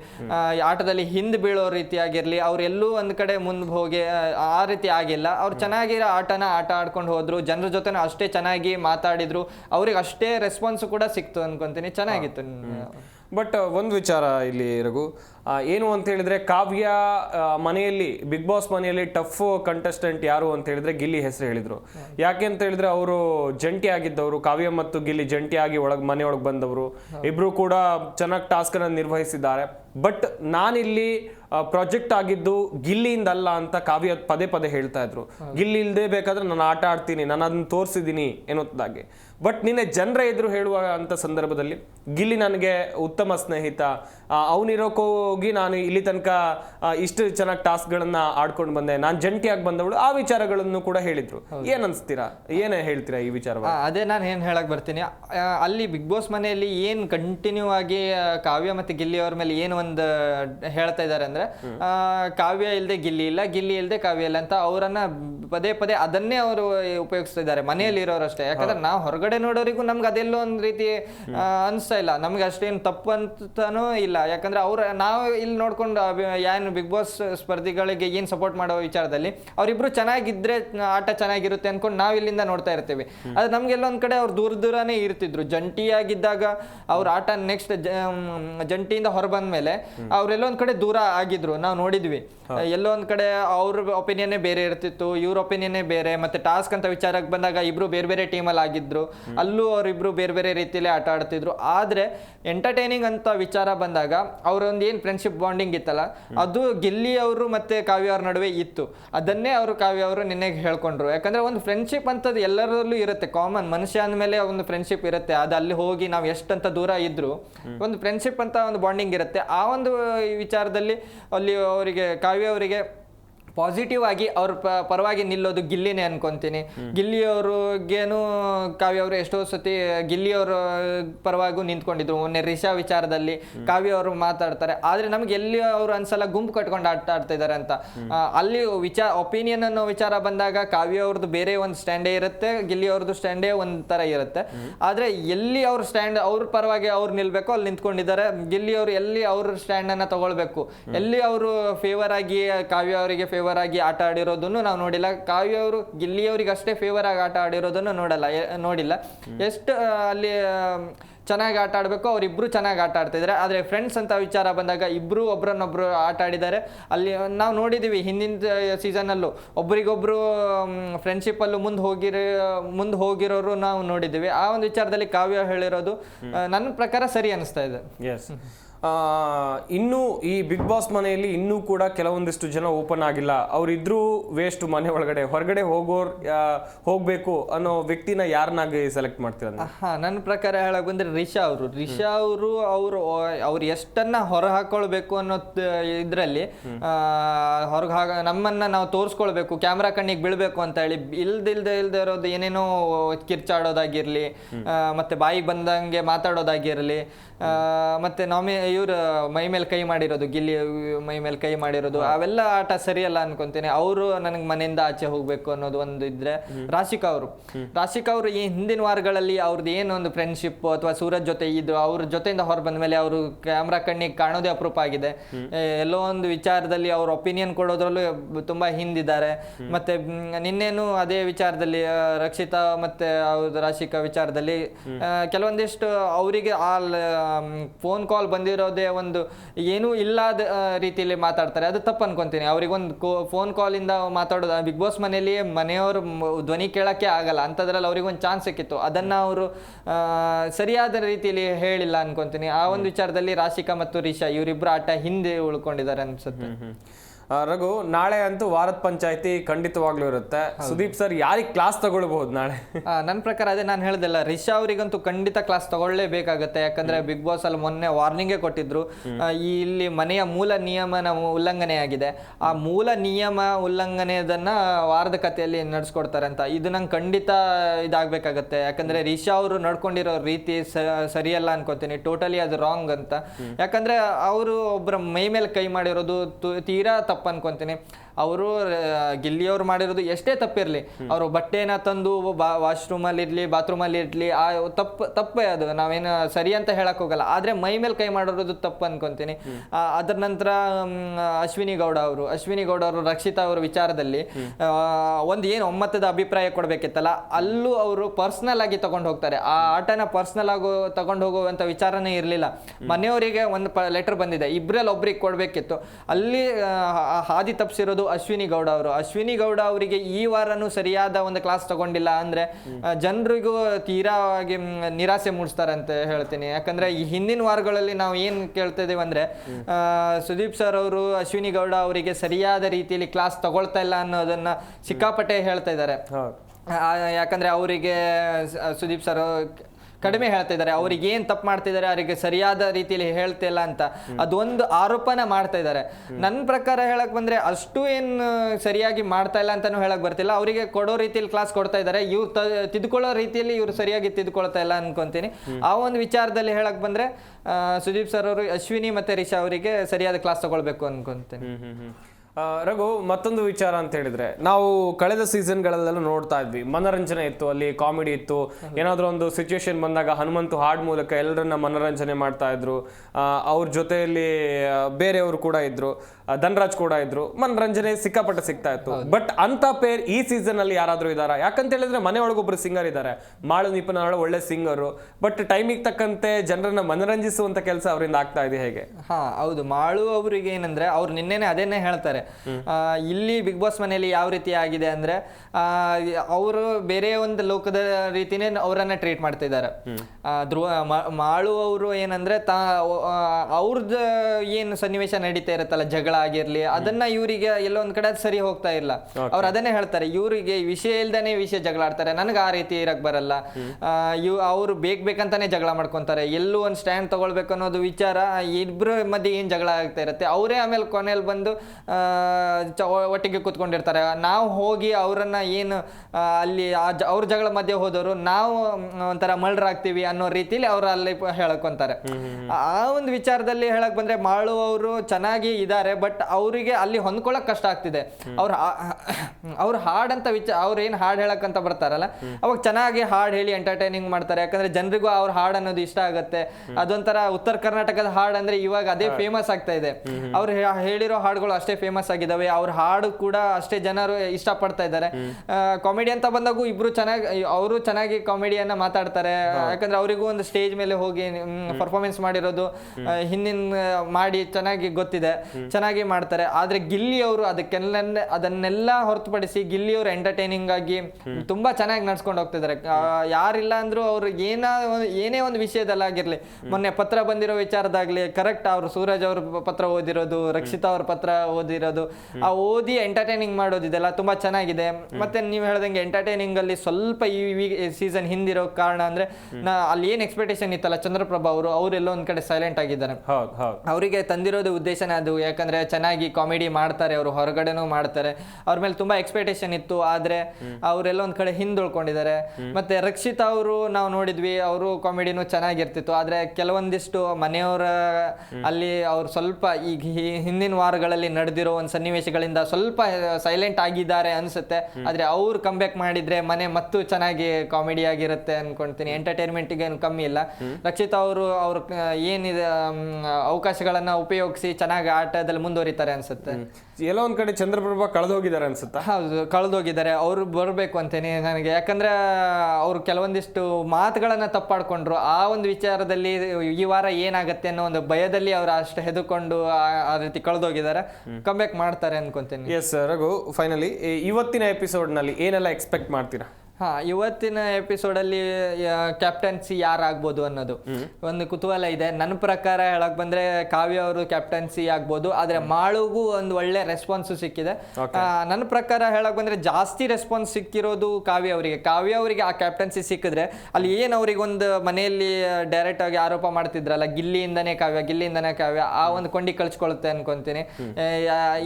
ಆಟದಲ್ಲಿ ಹಿಂದೆ ಬೀಳೋ ರೀತಿಯಾಗಿರಲಿ ಎಲ್ಲೂ ಒಂದ್ ಕಡೆ ಮುಂದೆ ಹೋಗಿ ಆ, ರೀತಿ ಆಗಿಲ್ಲ. ಅವ್ರು ಚೆನ್ನಾಗಿರೋ ಆಟನ ಆಟ ಆಡ್ಕೊಂಡು ಹೋದ್ರು ಜನರ ಜೊತೆ ಅಷ್ಟೇ ಚೆನ್ನಾಗಿ ಮಾತಾಡಿದ್ರು. ಅವ್ರಿಗೆ ಅಷ್ಟೇ ರೆಸ್ಪಾನ್ಸ್ ಕೂಡ ಸಿಕ್ತು ಅನ್ಕೊಂತೀನಿ. ಚೆನ್ನಾಗಿತ್ತು. ಬಟ್ ಒಂದು ವಿಚಾರ ಇಲ್ಲಿ ರಘು. ಏನು ಅಂತ ಹೇಳಿದ್ರೆ ಕಾವ್ಯ ಮನೆಯಲ್ಲಿ, ಬಿಗ್ ಬಾಸ್ ಮನೆಯಲ್ಲಿ ಟಫ್ ಕಂಟೆಸ್ಟೆಂಟ್ ಯಾರು ಅಂತ ಹೇಳಿದ್ರೆ ಗಿಲ್ಲಿ ಹೆಸರು ಹೇಳಿದ್ರು. ಯಾಕೆ ಅಂತ ಹೇಳಿದ್ರೆ ಅವರು ಜಂಟಿ ಆಗಿದ್ದವರು, ಕಾವ್ಯ ಮತ್ತು ಗಿಲ್ಲಿ ಜಂಟಿಯಾಗಿ ಒಳಗ್ ಮನೆಯೊಳಗೆ ಬಂದವರು. ಇಬ್ರು ಕೂಡ ಚೆನ್ನಾಗಿ ಟಾಸ್ಕ್ ಅನ್ನು ನಿರ್ವಹಿಸಿದ್ದಾರೆ. ಬಟ್ ನಾನಿಲ್ಲಿ ಪ್ರಾಜೆಕ್ಟ್ ಆಗಿದ್ದು ಗಿಲ್ಲಿಯಿಂದ ಅಲ್ಲ ಅಂತ ಕಾವ್ಯ ಪದೇ ಪದೇ ಹೇಳ್ತಾ ಇದ್ರು. ಗಿಲ್ಲಿ ಇಲ್ಲದೆ ಬೇಕಾದ್ರೆ ನಾನು ಆಟ ಆಡ್ತೀನಿ, ನಾನು ಅದನ್ನ ತೋರಿಸಿದ್ದೀನಿ ಎನ್ನುವುದಾಗಿ ಬಟ್ ನಿನ್ನೆ ಜನರ ಎದುರು ಹೇಳುವ ಅಂತ ಸಂದರ್ಭದಲ್ಲಿ ಗಿಲ್ಲಿ ನನಗೆ ಉತ್ತಮ ಸ್ನೇಹಿತ ಅವನಿರೋಕೆ ಹೋಗಿ ನಾನು ಇಲ್ಲಿ ತನಕ ಇಷ್ಟು ಚೆನ್ನಾಗಿ ಟಾಸ್ಕ್ಗಳನ್ನ ಆಡ್ಕೊಂಡು ಬಂದೆ. ನಾನು ಜಂಟಿಯಾಗಿ ಬಂದವಳು ಆ ವಿಚಾರಗಳನ್ನು ಕೂಡ ಹೇಳಿದ್ರು. ಏನ್ ಅನ್ಸ್ತೀರಾ ಏನೇ ಹೇಳ್ತೀರಾ ಈ ವಿಚಾರ ಅದೇ ನಾನು ಏನು ಹೇಳಕ್ ಬರ್ತೀನಿ. ಅಲ್ಲಿ ಬಿಗ್ ಬಾಸ್ ಮನೆಯಲ್ಲಿ ಏನು ಕಂಟಿನ್ಯೂ ಆಗಿ ಕಾವ್ಯ ಮತ್ತೆ ಗಿಲ್ಲಿ ಅವ್ರ ಮೇಲೆ ಏನು ಒಂದು ಹೇಳ್ತಾ ಇದ್ದಾರೆ ಅಂದ್ರೆ ಕಾವ್ಯ ಇಲ್ಲದೆ ಗಿಲ್ಲಿ ಇಲ್ಲ ಗಿಲ್ಲಿ ಇಲ್ಲದೆ ಕಾವ್ಯ ಇಲ್ಲ ಅಂತ ಅವರನ್ನ ಪದೇ ಪದೇ ಅದನ್ನೇ ಅವರು ಉಪಯೋಗಿಸ್ತಾ ಇದ್ದಾರೆ ಮನೆಯಲ್ಲಿ ಇರೋರು ಅಷ್ಟೇ. ಯಾಕಂದ್ರೆ ನಾವು ಹೊರಗಡೆ ನೋಡೋರಿಗೂ ನಮ್ಗೆ ಅದೆಲ್ಲೋ ಒಂದ್ ರೀತಿ ಅನ್ಸ್ತಾ ಇಲ್ಲ. ನಮ್ಗೆ ಅಷ್ಟೇನು ತಪ್ಪು ಅಂತಾನೂ ಇಲ್ಲ. ಯಾಕಂದ್ರೆ ಅವ್ರ ನಾವು ಇಲ್ಲಿ ನೋಡ್ಕೊಂಡು ಏನು ಬಿಗ್ ಬಾಸ್ ಸ್ಪರ್ಧಿಗಳಿಗೆ ಏನು ಸಪೋರ್ಟ್ ಮಾಡೋ ವಿಚಾರದಲ್ಲಿ ಅವರಿಬ್ರು ಚೆನ್ನಾಗಿದ್ರೆ ಆಟ ಚೆನ್ನಾಗಿರುತ್ತೆ ಅನ್ಕೊಂಡು ನಾವು ಇಲ್ಲಿಂದ ನೋಡ್ತಾ ಇರ್ತೀವಿ. ಅದು ನಮಗೆಲ್ಲ ಒಂದು ಕಡೆ ಅವ್ರು ದೂರ ದೂರನೇ ಇರ್ತಿದ್ರು. ಜಂಟಿಯಾಗಿದ್ದಾಗ ಅವ್ರ ಆಟ ನೆಕ್ಸ್ಟ್ ಜಂಟಿಯಿಂದ ಹೊರ ಬಂದ್ಮೇಲೆ ಅವರೆಲ್ಲ ಒಂದು ಕಡೆ ದೂರ ಆಗಿದ್ರು. ನಾವು ನೋಡಿದ್ವಿ. ಎಲ್ಲೋ ಒಂದು ಕಡೆ ಅವ್ರ ಒಪಿನಿಯನ್ನೇ ಬೇರೆ ಇರ್ತಿತ್ತು ಇವ್ರ ಒಪಿನಿಯನ್ನೇ ಬೇರೆ ಮತ್ತೆ ಟಾಸ್ಕ್ ಅಂತ ವಿಚಾರಕ್ಕೆ ಬಂದಾಗ ಇಬ್ರು ಬೇರೆ ಬೇರೆ ಟೀಮಲ್ಲಿ ಆಗಿದ್ರು. ಅಲ್ಲೂ ಅವರಿಬ್ರು ಬೇರೆ ಬೇರೆ ರೀತಿಯಲ್ಲಿ ಆಟ ಆಡ್ತಿದ್ರು. ಆದ್ರೆ ಎಂಟರ್ಟೈನಿಂಗ್ ಅಂತ ವಿಚಾರ ಬಂದಾಗ ಅವ್ರೊಂದು ಏನು ಫ್ರೆಂಡ್ಶಿಪ್ ಬಾಂಡಿಂಗ್ ಇತ್ತಲ್ಲ, ಅದು ಗಿಲ್ಲಿ ಅವರು ಮತ್ತೆ ಕಾವ್ಯ ಅವ್ರ ನಡುವೆ ಇತ್ತು. ಅದನ್ನೇ ಅವರು ಕಾವ್ಯ ಅವರು ನಿನ್ನೆ ಹೇಳ್ಕೊಂಡ್ರು. ಯಾಕಂದ್ರೆ ಒಂದು ಫ್ರೆಂಡ್ಶಿಪ್ ಅಂತದ್ದು ಎಲ್ಲರಲ್ಲೂ ಇರುತ್ತೆ ಕಾಮನ್ ಮನುಷ್ಯ ಅಂದಮೇಲೆ ಒಂದು ಫ್ರೆಂಡ್ಶಿಪ್ ಇರುತ್ತೆ. ಅದು ಅಲ್ಲಿ ಹೋಗಿ ನಾವು ಎಷ್ಟಂತ ದೂರ ಇದ್ರು ಒಂದು ಫ್ರೆಂಡ್ಶಿಪ್ ಅಂತ ಒಂದು ಬಾಂಡಿಂಗ್ ಇರುತ್ತೆ. ಆ ಒಂದು ವಿಚಾರದಲ್ಲಿ ಅಲ್ಲಿ ಅವರಿಗೆ, ಕಾವ್ಯ ಅವರಿಗೆ ಪಾಸಿಟಿವ್ ಆಗಿ ಅವ್ರ ಪರವಾಗಿ ನಿಲ್ಲೋದು ಗಿಲ್ಲಿನೇ ಅನ್ಕೊಂತೀನಿ. ಗಿಲ್ಲಿ ಅವ್ರಿಗೇನು ಕಾವ್ಯ ಅವರು ಎಷ್ಟೋ ಸತಿ ಗಿಲ್ಲಿ ಅವರ ಪರವಾಗೂ ನಿಂತ್ಕೊಂಡಿದ್ರು. ಮೊನ್ನೆ ರಿಷಾ ವಿಚಾರದಲ್ಲಿ ಕಾವ್ಯ ಅವರು ಮಾತಾಡ್ತಾರೆ. ಆದ್ರೆ ನಮ್ಗೆ ಎಲ್ಲಿ ಅವ್ರು ಅನ್ಸಲ್ಲ ಗುಂಪು ಕಟ್ಕೊಂಡು ಆಟ ಆಡ್ತಾ ಇದ್ದಾರೆ ಅಂತ. ಅಲ್ಲಿ ವಿಚಾರ ಒಪಿನಿಯನ್ ಅನ್ನೋ ವಿಚಾರ ಬಂದಾಗ ಕಾವ್ಯ ಅವ್ರದ್ದು ಬೇರೆ ಒಂದು ಸ್ಟ್ಯಾಂಡೇ ಇರುತ್ತೆ ಗಿಲ್ಲಿ ಅವ್ರದ್ದು ಸ್ಟ್ಯಾಂಡೇ ಒಂದ್ ತರ ಇರುತ್ತೆ. ಆದ್ರೆ ಎಲ್ಲಿ ಅವ್ರ ಸ್ಟ್ಯಾಂಡ್ ಅವ್ರ ಪರವಾಗಿ ಅವ್ರು ನಿಲ್ಬೇಕು ಅಲ್ಲಿ ನಿಂತ್ಕೊಂಡಿದ್ದಾರೆ. ಗಿಲ್ಲಿ ಅವ್ರು ಎಲ್ಲಿ ಅವ್ರ ಸ್ಟ್ಯಾಂಡ್ ಅನ್ನ ತಗೊಳ್ಬೇಕು? ಎಲ್ಲಿ ಅವರು ಫೇವರ್ ಆಗಿ ಕಾವ್ಯ ಅವರಿಗೆ ಫೇವರ್ ಆಗಿ ಆಟ ಆಡಿರೋದನ್ನು ನಾವು ನೋಡಿಲ್ಲ. ಕಾವ್ಯ ಅವರು ಗಿಲ್ಲಿಯವರಿಗೆ ಅಷ್ಟೇ ಫೇವರ್ ಆಗಿ ಆಟ ಆಡಿರೋದನ್ನು ನೋಡಲ್ಲ ನೋಡಿಲ್ಲ. ಎಷ್ಟು ಅಲ್ಲಿ ಚೆನ್ನಾಗಿ ಆಟ ಆಡಬೇಕು ಅವರಿಬ್ಬರು ಚೆನ್ನಾಗಿ ಆಟ ಆಡ್ತಾ ಇದ್ದಾರೆ ಆದರೆ ಫ್ರೆಂಡ್ಸ್ ಅಂತ ವಿಚಾರ ಬಂದಾಗ ಇಬ್ಬರು ಒಬ್ರನ್ನೊಬ್ರು ಆಟ ಆಡಿದ್ದಾರೆ. ಅಲ್ಲಿ ನಾವು ನೋಡಿದ್ದೀವಿ ಹಿಂದಿನ ಸೀಸನಲ್ಲೂ ಒಬ್ರಿಗೊಬ್ರು ಫ್ರೆಂಡ್ಶಿಪ್ಪಲ್ಲೂ ಮುಂದೆ ಹೋಗಿರೋ ಮುಂದೆ ಹೋಗಿರೋರು ನಾವು ನೋಡಿದ್ದೀವಿ ಆ ಒಂದು ವಿಚಾರದಲ್ಲಿ ಕಾವ್ಯ ಹೇಳಿರೋದು ನನ್ನ ಪ್ರಕಾರ ಸರಿ ಅನಿಸ್ತಾ ಇದೆ. ಎಸ್ ಇನ್ನೂ ಈ ಬಿಗ್ ಬಾಸ್ ಮನೆಯಲ್ಲಿ ಇನ್ನೂ ಕೂಡ ಕೆಲವೊಂದಿಷ್ಟು ಜನ ಓಪನ್ ಆಗಿಲ್ಲ. ಅವರಿದ್ರೂ ವೇಸ್ಟ್ ಮನೆ ಒಳಗಡೆ ಹೊರಗಡೆ ಹೋಗೋರ್ ಹೋಗಬೇಕು ಅನ್ನೋ ವ್ಯಕ್ತಿನ ಯಾರನ್ನಾಗಿ ಸೆಲೆಕ್ಟ್ ಮಾಡ್ತೀರ ಹಾಂ ನನ್ನ ಪ್ರಕಾರ ಹೇಳಕ್ ಬಂದರೆ ರಿಷಾ ಅವರು. ರಿಷಾ ಅವರು ಅವರು ಅವ್ರು ಎಷ್ಟನ್ನ ಹೊರ ಹಾಕೊಳ್ಬೇಕು ಅನ್ನೋ ಇದರಲ್ಲಿ ಹೊರಗೆ ಹಾಗ ನಮ್ಮನ್ನ ನಾವು ತೋರಿಸ್ಕೊಳ್ಬೇಕು ಕ್ಯಾಮ್ರಾ ಕಣ್ಣಿಗೆ ಬೀಳ್ಬೇಕು ಅಂತ ಹೇಳಿ ಇಲ್ದಿಲ್ದೆ ಇಲ್ದೇ ಇರೋದು ಏನೇನೋ ಕಿರ್ಚಾಡೋದಾಗಿರ್ಲಿ ಮತ್ತು ಬಾಯಿಗೆ ಬಂದಂಗೆ ಮಾತಾಡೋದಾಗಿರಲಿ ಮತ್ತೆ ನಾಮಿ ಇವ್ರ ಮೈ ಮೇಲೆ ಕೈ ಮಾಡಿರೋದು ಗಿಲ್ಲಿ ಮೈ ಮೇಲೆ ಕೈ ಮಾಡಿರೋದು ಅವೆಲ್ಲ ಆಟ ಸರಿಯಲ್ಲ ಅನ್ಕೊಂತೀನಿ. ಅವರು ನನಗೆ ಮನೆಯಿಂದ ಆಚೆ ಹೋಗ್ಬೇಕು ಅನ್ನೋದು ಒಂದು ಇದ್ರೆ ರಾಶಿಕಾ ಅವರು. ರಾಶಿಕಾ ಅವರು ಈ ಹಿಂದಿನ ವಾರಗಳಲ್ಲಿ ಅವ್ರದ್ದು ಏನು ಒಂದು ಫ್ರೆಂಡ್ಶಿಪ್ ಅಥವಾ ಸೂರಜ್ ಜೊತೆ ಇದು ಅವ್ರ ಜೊತೆಯಿಂದ ಹೊರ ಬಂದ ಮೇಲೆ ಅವರು ಕ್ಯಾಮ್ರಾ ಕಣ್ಣಿಗೆ ಕಾಣೋದೇ ಅಪರೂಪ ಆಗಿದೆ. ಎಲ್ಲೋ ಒಂದು ವಿಚಾರದಲ್ಲಿ ಅವ್ರ ಒಪಿನಿಯನ್ ಕೊಡೋದ್ರಲ್ಲೂ ತುಂಬಾ ಹಿಂದಿದ್ದಾರೆ. ಮತ್ತೆ ನಿನ್ನೇನು ಅದೇ ವಿಚಾರದಲ್ಲಿ ರಕ್ಷಿತಾ ಮತ್ತೆ ಅವ್ರ ರಾಶಿಕಾ ವಿಚಾರದಲ್ಲಿ ಕೆಲವೊಂದಿಷ್ಟು ಅವರಿಗೆ ಆ ಫೋನ್ ಕಾಲ್ ಬಂದಿರೋದೇ ಒಂದು ಏನೂ ಇಲ್ಲದ ರೀತಿಯಲ್ಲಿ ಮಾತಾಡ್ತಾರೆ. ಅದು ತಪ್ಪು ಅನ್ಕೊಂತೀನಿ. ಅವ್ರಿಗೊಂದು ಫೋನ್ ಕಾಲಿಂದ ಮಾತಾಡೋದು ಬಿಗ್ ಬಾಸ್ ಮನೆಯಲ್ಲಿ ಮನೆಯವರು ಧ್ವನಿ ಕೇಳೋಕ್ಕೆ ಆಗಲ್ಲ. ಅಂಥದ್ರಲ್ಲಿ ಅವ್ರಿಗೊಂದು ಚಾನ್ಸ್ ಸಿಕ್ಕಿತ್ತು. ಅದನ್ನು ಅವರು ಸರಿಯಾದ ರೀತಿಯಲ್ಲಿ ಹೇಳಿಲ್ಲ ಅನ್ಕೊಂತೀನಿ. ಆ ಒಂದು ವಿಚಾರದಲ್ಲಿ ರಾಶಿಕಾ ಮತ್ತು ರಿಷಾ ಇವರಿಬ್ಬರು ಆಟ ಹಿಂದೆ ಉಳ್ಕೊಂಡಿದ್ದಾರೆ ಅನ್ಸುತ್ತೆ. ರಘು ನಾಳೆ ಅಂತೂ ವಾರದ ಪಂಚಾಯತಿ ಖಂಡಿತವಾಗ್ಲೂ ಇರುತ್ತೆ. ಸುದೀಪ್ ಸರ್ ಯಾರಿಗೆ ಕ್ಲಾಸ್ ತಗೊಳ್ಬಹುದು ನಾಳೆ? ನನ್ನ ಪ್ರಕಾರ ಅದೇ ನಾನು ಹೇಳ್ದಲ್ಲ ರಿಷಾ ಅವರಿಗಂತೂ ಖಂಡಿತ ಕ್ಲಾಸ್ ತಗೊಳ್ಳೇಬೇಕಾಗತ್ತೆ. ಯಾಕಂದ್ರೆ ಬಿಗ್ ಬಾಸ್ ಅಲ್ಲಿ ಮೊನ್ನೆ ವಾರ್ನಿಂಗೇ ಕೊಟ್ಟಿದ್ರು. ಈ ಇಲ್ಲಿ ಮನೆಯ ಮೂಲ ನಿಯಮನ ಉಲ್ಲಂಘನೆ ಆಗಿದೆ. ಆ ಮೂಲ ನಿಯಮ ಉಲ್ಲಂಘನೆದನ್ನ ವಾರದ ಕಥೆಯಲ್ಲಿ ನಡೆಸ್ಕೊಡ್ತಾರೆ ಅಂತ ಇದು ನಂಗೆ ಖಂಡಿತ ಇದಾಗಬೇಕಾಗತ್ತೆ. ಯಾಕಂದ್ರೆ ರಿಷಾ ಅವರು ನಡ್ಕೊಂಡಿರೋ ರೀತಿ ಸರಿಯಲ್ಲ ಅನ್ಕೋತೀನಿ. ಟೋಟಲಿ ಅದು ರಾಂಗ್ ಅಂತ. ಯಾಕಂದ್ರೆ ಅವರು ಒಬ್ಬರ ಮೈ ಮೇಲೆ ಕೈ ಮಾಡಿರೋದು ತೀರಾ ತಪ್ಪು ಅನ್ಕೊಂತೀನಿ ಅವರು ಗಿಲ್ಲಿಯವ್ರು ಮಾಡಿರೋದು ಎಷ್ಟೇ ತಪ್ಪಿರಲಿ ಅವರು ಬಟ್ಟೆನ ತಂದು ವಾಶ್ರೂಮಲ್ಲಿ ಇರಲಿ ಬಾತ್ರೂಮಲ್ಲಿ ಇರಲಿ ಆ ತಪ್ಪು ತಪ್ಪೇ ಅದು. ನಾವೇನು ಸರಿ ಅಂತ ಹೇಳಕ್ ಹೋಗಲ್ಲ. ಆದ್ರೆ ಮೈ ಮೇಲೆ ಕೈ ಮಾಡಿರೋದು ತಪ್ಪು ಅನ್ಕೊಂತೀನಿ. ಅದರ ನಂತರ ಅಶ್ವಿನಿ ಗೌಡ ಅವರು. ಅಶ್ವಿನಿ ಗೌಡ ಅವರು ರಕ್ಷಿತಾ ಅವರ ವಿಚಾರದಲ್ಲಿ ಒಂದು ಏನು ಒಮ್ಮತದ ಅಭಿಪ್ರಾಯ ಕೊಡಬೇಕಿತ್ತಲ್ಲ ಅಲ್ಲೂ ಅವರು ಪರ್ಸನಲ್ ಆಗಿ ತಗೊಂಡು ಹೋಗ್ತಾರೆ. ಆ ಆಟನ ಪರ್ಸನಲ್ ಆಗೋ ತಗೊಂಡು ಹೋಗುವಂತ ವಿಚಾರನೇ ಇರಲಿಲ್ಲ. ಮನೆಯವರಿಗೆ ಒಂದು ಲೆಟರ್ ಬಂದಿದೆ. ಇಬ್ರಲ್ಲಿ ಒಬ್ರಿಗೆ ಕೊಡಬೇಕಿತ್ತು. ಅಲ್ಲಿ ಆ ಹಾದಿ ತಪ್ಪಿಸಿರೋದು ಅಶ್ವಿನಿ ಗೌಡ ಅವರು. ಅಶ್ವಿನಿ ಗೌಡ ಅವರಿಗೆ ಈ ವಾರನೂ ಸರಿಯಾದ ಒಂದು ಕ್ಲಾಸ್ ತಗೊಂಡಿಲ್ಲ ಅಂದ್ರೆ ಜನರಿಗೂ ತೀರಾವಾಗಿ ನಿರಾಸೆ ಮೂಡಿಸ್ತಾರೆ ಅಂತ ಹೇಳ್ತೀನಿ. ಯಾಕಂದ್ರೆ ಈ ಹಿಂದಿನ ವಾರಗಳಲ್ಲಿ ನಾವು ಏನ್ ಕೇಳ್ತಾ ಇದೀವಿ ಅಂದ್ರೆ ಸುದೀಪ್ ಸರ್ ಅವರು ಅಶ್ವಿನಿ ಗೌಡ ಅವರಿಗೆ ಸರಿಯಾದ ರೀತಿಯಲ್ಲಿ ಕ್ಲಾಸ್ ತಗೊಳ್ತಾ ಇಲ್ಲ ಅನ್ನೋದನ್ನ ಸಿಕ್ಕಾಪಟ್ಟೆ ಹೇಳ್ತಾ ಇದ್ದಾರೆ. ಯಾಕಂದ್ರೆ ಅವರಿಗೆ ಸುದೀಪ್ ಸರ್ ಕಡಿಮೆ ಹೇಳ್ತಾ ಇದ್ದಾರೆ. ಅವ್ರಿಗೆ ಏನ್ ತಪ್ಪು ಮಾಡ್ತಿದ್ದಾರೆ ಅವರಿಗೆ ಸರಿಯಾದ ರೀತಿಯಲ್ಲಿ ಹೇಳ್ತಿಲ್ಲ ಅಂತ. ಅದೊಂದು ಆರೋಪನ ಮಾಡ್ತಾ ಇದ್ದಾರೆ. ನನ್ನ ಪ್ರಕಾರ ಹೇಳಕ್ ಬಂದ್ರೆ ಅಷ್ಟು ಏನ್ ಸರಿಯಾಗಿ ಮಾಡ್ತಾ ಇಲ್ಲ ಅಂತಾನು ಹೇಳಕ್ ಬರ್ತಿಲ್ಲ. ಅವರಿಗೆ ಕೊಡೋ ರೀತಿಯಲ್ಲಿ ಕ್ಲಾಸ್ ಕೊಡ್ತಾ ಇದ್ದಾರೆ. ಇವ್ರು ತಿದ್ಕೊಳ್ಳೋ ರೀತಿಯಲ್ಲಿ ಇವ್ರು ಸರಿಯಾಗಿ ತಿದ್ಕೊಳ್ತಾ ಇಲ್ಲ ಅನ್ಕೊಂತೀನಿ. ಆ ಒಂದು ವಿಚಾರದಲ್ಲಿ ಹೇಳಕ್ ಬಂದ್ರೆ ಸುದೀಪ್ ಸರ್ ಅವರು, ಅಶ್ವಿನಿ ಮತ್ತೆ ರಿಷಾ ಅವರಿಗೆ ಸರಿಯಾದ ಕ್ಲಾಸ್ ತಗೊಳ್ಬೇಕು ಅನ್ಕೊಂತೀನಿ. ರಘು ಮತ್ತೊಂದು ವಿಚಾರ ಅಂತ ಹೇಳಿದ್ರೆ ನಾವು ಕಳೆದ ಸೀಸನ್ಗಳಲ್ಲೆಲ್ಲ ನೋಡ್ತಾ ಇದ್ವಿ. ಮನರಂಜನೆ ಇತ್ತು ಅಲ್ಲಿ ಕಾಮಿಡಿ ಇತ್ತು. ಏನಾದ್ರೂ ಒಂದು ಸಿಚುವೇಶನ್ ಬಂದಾಗ ಹನುಮಂತು ಹಾಡ್ ಮೂಲಕ ಎಲ್ಲರನ್ನ ಮನರಂಜನೆ ಮಾಡ್ತಾ ಇದ್ರು. ಅವ್ರ ಜೊತೆಯಲ್ಲಿ ಬೇರೆಯವರು ಕೂಡ ಇದ್ರು. ಧನ್ರಾಜ್ ಕೂಡ ಇದ್ರು. ಮನರಂಜನೆ ಸಿಕ್ಕಾಪಟ್ಟೆ ಸಿಗ್ತಾ ಇತ್ತು. ಬಟ್ ಅಂತ ಪೇರ್ ಈ ಸೀಸನ್ ಅಲ್ಲಿ ಯಾರಾದ್ರೂ ಇದಾರ? ಯಾಕಂತ ಹೇಳಿದ್ರೆ ಮನೆ ಒಬ್ರು ಸಿಂಗರ್ ಇದ್ದಾರೆ ಮಾಳು ನಿಪುಣಾಳು ಒಳ್ಳೆ ಸಿಂಗರು ಬಟ್ ಟೈಮಿಗೆ ತಕ್ಕಂತೆ ಜನರನ್ನ ಮನರಂಜಿಸುವಂತ ಕೆಲಸ ಅವರಿಂದ ಆಗ್ತಾ ಇದೆ ಹೇಗೆ? ಹಾ ಹೌದು. ಮಾಳು ಅವರಿಗೆ ಏನಂದ್ರೆ ಅವ್ರು ನಿನ್ನೆನೆ ಅದೇನೆ ಹೇಳ್ತಾರೆ. ಇಲ್ಲಿ ಬಿಗ್ ಬಾಸ್ ಮನೆಯಲ್ಲಿ ಯಾವ ರೀತಿ ಆಗಿದೆ ಅಂದ್ರೆ ಅವರು ಬೇರೆ ಒಂದು ಲೋಕದ ರೀತಿನೇ ಅವರನ್ನ ಟ್ರೀಟ್ ಮಾಡ್ತಿದ್ದಾರೆ ಧ್ರುವ ಮಾಳು ಅವರು ಏನಂದ್ರೆ ತಾ ಅವ್ರದ್ದು ಏನು ಸನ್ನಿವೇಶ ನಡೀತಾ ಇರುತ್ತಲ್ಲ ಜಗಳ ಆಗಿರ್ಲಿ ಅದನ್ನ ಇವರಿಗೆ ಎಲ್ಲೋ ಒಂದ್ ಕಡೆ ಅದ್ ಸರಿ ಹೋಗ್ತಾ ಇಲ್ಲ. ಅವ್ರು ಅದನ್ನೇ ಹೇಳ್ತಾರೆ ಇವರಿಗೆ ವಿಷಯ ಇಲ್ದೇನೆ ವಿಷಯ ಜಗಳ ಆಡ್ತಾರೆ ನನಗೆ ಆ ರೀತಿ ಇರಕ್ ಬರಲ್ಲ. ಇವ್ ಅವ್ರು ಬೇಕ್ ಬೇಕಂತಾನೆ ಜಗಳ ಮಾಡ್ಕೊಂತಾರೆ ಎಲ್ಲೂ ಒಂದು ಸ್ಟ್ಯಾಂಡ್ ತಗೊಳ್ಬೇಕು ಅನ್ನೋದು ವಿಚಾರ ಇಬ್ರು ಮಧ್ಯೆ ಏನ್ ಜಗಳ ಆಗ್ತಾ ಇರುತ್ತೆ ಅವರೇ ಆಮೇಲೆ ಕೊನೆಯಲ್ಲಿ ಬಂದು ಆ, ಚ- ಒಟ್ಟಿಗೆ ಕೂತ್ಕೊಂಡಿರ್ತಾರೆ. ನಾವು ಹೋಗಿ ಅವರನ್ನು ಏನು ಅಲ್ಲಿ ಆ ಜ- ಅವ್ರ ಜಗಳ ಮಧ್ಯೆ ಹೋದವರು ನಾವು ಒಂಥರ ಮಳ್ರಾಗ್ತೀವಿ ಅನ್ನೋ ರೀತಿಲಿ ಅವರು ಅಲ್ಲಿ ಹೇಳ್ಕೊಂತಾರೆ ಆ ಒಂದು ವಿಚಾರದಲ್ಲಿ ಹೇಳಕ್ ಬಂದ್ರೆ ಮಾಳು ಅವರು ಚೆನ್ನಾಗಿ ಇದ್ದಾರೆ ಬಟ್ ಅವರಿಗೆ ಅಲ್ಲಿ ಹೊಂದ್ಕೊಳಕ್ ಕಷ್ಟ ಆಗ್ತಿದೆ. ಅವ್ರ ಅವ್ರ ಹಾಡ್ ಅಂತ ವಿಚಾರ ಅವ್ರು ಏನ್ ಹಾಡ್ ಹೇಳಕ್ ಅಂತ ಬರ್ತಾರಲ್ಲ ಅವಾಗ ಚೆನ್ನಾಗಿ ಹಾಡ್ ಹೇಳಿ ಎಂಟರ್ಟೈನಿಂಗ್ ಮಾಡ್ತಾರೆ. ಯಾಕಂದ್ರೆ ಜನರಿಗೂ ಅವ್ರ ಹಾಡ್ ಅನ್ನೋದು ಇಷ್ಟ ಆಗುತ್ತೆ. ಅದೊಂಥರ ಉತ್ತರ ಕರ್ನಾಟಕದ ಹಾಡ್ ಅಂದ್ರೆ ಇವಾಗ ಅದೇ ಫೇಮಸ್ ಆಗ್ತಾ ಇದೆ. ಅವ್ರು ಹೇಳಿರೋ ಹಾಡುಗಳು ಅಷ್ಟೇ ಫೇಮಸ್ ಆಗಿದಾವೆ. ಅವ್ರ ಹಾಡು ಕೂಡ ಅಷ್ಟೇ ಜನರು ಇಷ್ಟಪಡ್ತಾ ಇದ್ದಾರೆ. ಕಾಮಿಡಿ ಅಂತ ಬಂದಾಗೂ ಇಬ್ರು ಚೆನ್ನಾಗಿ ಅವರು ಚೆನ್ನಾಗಿ ಕಾಮಿಡಿಯನ್ನ ಮಾತಾಡ್ತಾರೆ. ಯಾಕಂದ್ರೆ ಅವರಿಗೂ ಒಂದು ಸ್ಟೇಜ್ ಮೇಲೆ ಹೋಗಿ ಪರ್ಫಾರ್ಮೆನ್ಸ್ ಮಾಡಿರೋದು ಹಿಂದಿನ ಮಾಡಿ ಚೆನ್ನಾಗಿ ಗೊತ್ತಿದೆ. ಚೆನ್ನಾಗಿ ಮಾಡ್ತಾರೆ. ಆದ್ರೆ ಗಿಲ್ಲಿ ಅವರು ಅದಕ್ಕೆಲ್ಲ ಅದನ್ನೆಲ್ಲ ಹೊರತುಪಡಿಸಿ ಗಿಲ್ಲಿ ಅವರು ಎಂಟರ್ಟೈನಿಂಗ್ ಆಗಿ ತುಂಬಾ ಚೆನ್ನಾಗಿ ನಡ್ಸ್ಕೊಂಡು ಹೋಗ್ತಿದ್ದಾರೆ. ಯಾರಿಲ್ಲ ಅಂದ್ರೂ ಅವ್ರು ಏನ ಏನೇ ಒಂದು ವಿಷಯದಲ್ಲಾಗಿರ್ಲಿ ಮೊನ್ನೆ ಪತ್ರ ಬಂದಿರೋ ವಿಚಾರದಾಗ್ಲಿ ಕರೆಕ್ಟ್ ಅವ್ರು ಸೂರಜ್ ಅವ್ರ ಪತ್ರ ಓದಿರೋದು ರಕ್ಷಿತಾ ಅವ್ರ ಪತ್ರ ಓದಿರೋದು ಆ ಓದಿ ಎಂಟರ್ಟೈನಿಂಗ್ ಮಾಡೋದಿದೆಲ್ಲ ತುಂಬಾ ಚೆನ್ನಾಗಿದೆ. ಮತ್ತೆ ನೀವು ಹೇಳ್ದಂಗೆ ಎಂಟರ್ಟೈನಿಂಗ್ ಅಲ್ಲಿ ಸ್ವಲ್ಪ ಈ ಸೀಸನ್ ಹಿಂದಿರೋ ಕಾರಣ ಅಂದ್ರೆ ಅಲ್ಲಿ ಏನ್ ಎಕ್ಸ್ಪೆಕ್ಟೇಷನ್ ಇತ್ತಲ್ಲ? ಚಂದ್ರಪ್ರಭಾ ಅವರು ಅವರೆಲ್ಲ ಒಂದ್ ಕಡೆ ಸೈಲೆಂಟ್ ಆಗಿದ್ದಾರೆ. ಅವರಿಗೆ ತಂದಿರೋದು ಉದ್ದೇಶನೇ ಅದು. ಯಾಕಂದ್ರೆ ಚೆನ್ನಾಗಿ ಕಾಮಿಡಿ ಮಾಡ್ತಾರೆ ಅವರು ಹೊರಗಡೆನೂ ಮಾಡ್ತಾರೆ. ಅವ್ರ ಮೇಲೆ ತುಂಬಾ ಎಕ್ಸ್ಪೆಕ್ಟೇಷನ್ ಇತ್ತು. ಆದ್ರೆ ಅವರೆಲ್ಲ ಒಂದ್ ಕಡೆ ಹಿಂದುಳ್ಕೊಂಡಿದ್ದಾರೆ. ಮತ್ತೆ ರಕ್ಷಿತ್ ಅವರು ನಾವು ನೋಡಿದ್ವಿ ಅವರು ಕಾಮಿಡಿನೂ ಚೆನ್ನಾಗಿರ್ತಿತ್ತು. ಆದ್ರೆ ಕೆಲವೊಂದಿಷ್ಟು ಮನೆಯವರ ಅಲ್ಲಿ ಅವ್ರು ಸ್ವಲ್ಪ ಈಗ ಹಿಂದಿನ ವಾರಗಳಲ್ಲಿ ನಡೆದಿರೋ ಒಂದು ಸನ್ನಿವೇಶಗಳಿಂದ ಸ್ವಲ್ಪ ಸೈಲೆಂಟ್ ಆಗಿದ್ದಾರೆ ಅನ್ಸುತ್ತೆ. ಆದ್ರೆ ಅವ್ರು ಬ್ಯಾಕ್ ಮಾಡಿದ್ರೆ ಮನೆ ಮತ್ತು ಚೆನ್ನಾಗಿ ಕಾಮಿಡಿ ಆಗಿರುತ್ತೆ ಅನ್ಕೊಂತೀನಿ. ಎಂಟರ್ಟೈನ್ಮೆಂಟ್ಗೆ ಏನು ಕಮ್ಮಿ ಇಲ್ಲ. ರಕ್ಷಿತ್ ಅವರು ಅವ್ರ ಏನಿದೆ ಅವಕಾಶಗಳನ್ನ ಉಪಯೋಗಿಸಿ ಚೆನ್ನಾಗಿ ಆಟದಲ್ಲಿ ಮುಂದುವರಿತಾರೆ ಅನ್ಸುತ್ತೆ. ಎಲ್ಲೋ ಒಂದ್ ಕಡೆ ಚಂದ್ರಪ್ರಭ ಕಳೆದೋಗಿದ್ದಾರೆ ಅನ್ಸುತ್ತಾ? ಹೌದು ಕಳೆದೋಗಿದ್ದಾರೆ. ಅವರು ಬರಬೇಕು ಅಂತೇನೆ ನನಗೆ. ಯಾಕಂದ್ರೆ ಅವರು ಕೆಲವೊಂದಿಷ್ಟು ಮಾತುಗಳನ್ನ ತಪ್ಪಾಡ್ಕೊಂಡ್ರು. ಆ ಒಂದು ವಿಚಾರದಲ್ಲಿ ಈ ವಾರ ಏನಾಗತ್ತೆ ಅನ್ನೋ ಒಂದು ಭಯದಲ್ಲಿ ಅವ್ರು ಅಷ್ಟು ಹೆದುಕೊಂಡು ಆ- ರೀತಿ ಕಳೆದೋಗಿದ್ದಾರೆ. ಕಮ್ಬ್ಯಾಕ್ ಮಾಡ್ತಾರೆ ಅನ್ಕೊಂತೀನಿ. ಎಸ್ ರಘು ಫೈನಲಿ ಇವತ್ತಿನ ಎಪಿಸೋಡ್ನಲ್ಲಿ ಏನೆಲ್ಲ ಎಕ್ಸ್ಪೆಕ್ಟ್ ಮಾಡ್ತೀರಾ? ಹಾ ಇವತ್ತಿನ ಎಪಿಸೋಡಲ್ಲಿ ಕ್ಯಾಪ್ಟನ್ಸಿ ಯಾರಾಗ್ಬೋದು ಅನ್ನೋದು. ಒಂದು ಕುತೂಹಲ ಇದೆ. ನನ್ನ ಪ್ರಕಾರ ಹೇಳಕ್ ಬಂದ್ರೆ ಕಾವ್ಯ ಅವರು ಕ್ಯಾಪ್ಟನ್ಸಿ ಆಗ್ಬೋದು. ಆದ್ರೆ ಮಾಳುಗೂ ಒಂದು ಒಳ್ಳೆ ರೆಸ್ಪಾನ್ಸ್ ಸಿಕ್ಕಿದೆ. ನನ್ನ ಪ್ರಕಾರ ಹೇಳಕ್ ಬಂದ್ರೆ ಜಾಸ್ತಿ ರೆಸ್ಪಾನ್ಸ್ ಸಿಕ್ಕಿರೋದು ಕಾವ್ಯ ಅವರಿಗೆ. ಕಾವ್ಯ ಅವರಿಗೆ ಆ ಕ್ಯಾಪ್ಟನ್ಸಿ ಸಿಕ್ಕಿದ್ರೆ ಅಲ್ಲಿ ಏನ್ ಅವ್ರಿಗೆ ಒಂದು ಮನೆಯಲ್ಲಿ ಡೈರೆಕ್ಟ್ ಆಗಿ ಆರೋಪ ಮಾಡ್ತಿದ್ರಲ್ಲ ಗಿಲ್ಲಿಯಿಂದನೇ ಕಾವ್ಯ ಗಿಲ್ಲಿಯಿಂದನೇ ಕಾವ್ಯ ಆ ಒಂದು ಕೊಂಡಿ ಕಳ್ಸ್ಕೊಳುತ್ತೆ ಅನ್ಕೊಂತೀನಿ.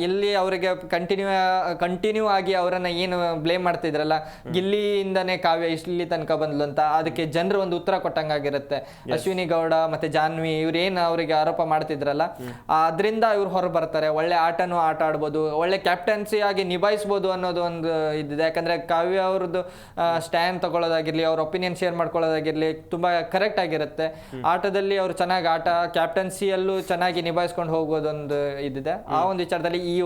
ಇಲ್ಲಿ ಅವರಿಗೆ ಕಂಟಿನ್ಯೂ ಕಂಟಿನ್ಯೂ ಆಗಿ ಅವರನ್ನ ಏನು ಬ್ಲೇಮ್ ಮಾಡ್ತಿದ್ರಲ್ಲ ಗಿಲ್ಲಿಯಿಂದನೇ ಕಾವ್ಯ ಇಲ್ಲಿ ತನಕ ಬಂದ್ಲು ಅಂತ ಅದಕ್ಕೆ ಜನರು ಒಂದು ಉತ್ತರ ಕೊಟ್ಟಂಗಾಗಿರುತ್ತೆ. ಅಶ್ವಿನಿ ಗೌಡ ಮತ್ತೆ ಜಾನ್ವಿ ಇವ್ರೇನು ಅವರಿಗೆ ಆರೋಪ ಮಾಡ್ತಿದ್ರಲ್ಲ ಅದರಿಂದ ಇವ್ರು ಹೊರ ಬರ್ತಾರೆ. ಒಳ್ಳೆ ಆಟನೂ ಆಟ ಆಡ್ಬೋದು ಒಳ್ಳೆ ಕ್ಯಾಪ್ಟನ್ಸಿ ಆಗಿ ನಿಭಾಯಿಸ್ಬೋದು ಅನ್ನೋದು ಒಂದು ಇದಿದೆ. ಯಾಕಂದ್ರೆ ಕಾವ್ಯ ಅವ್ರದ್ದು ಸ್ಟ್ಯಾಂಡ್ ತಗೊಳ್ಳೋದಾಗಿರ್ಲಿ ಅವ್ರ ಒಪಿನಿಯನ್ ಶೇರ್ ಮಾಡ್ಕೊಳ್ಳೋದಾಗಿರ್ಲಿ ತುಂಬಾ ಕರೆಕ್ಟ್ ಆಗಿರುತ್ತೆ. ಆಟದಲ್ಲಿ ಅವ್ರು ಚೆನ್ನಾಗಿ ಆಟ ಕ್ಯಾಪ್ಟನ್ಸಿಯಲ್ಲೂ ಚೆನ್ನಾಗಿ ನಿಭಾಯಿಸ್ಕೊಂಡು ಹೋಗೋದೊಂದು ಇದಿದೆ. ಆ ಒಂದು ವಿಚಾರದಲ್ಲಿ ಈ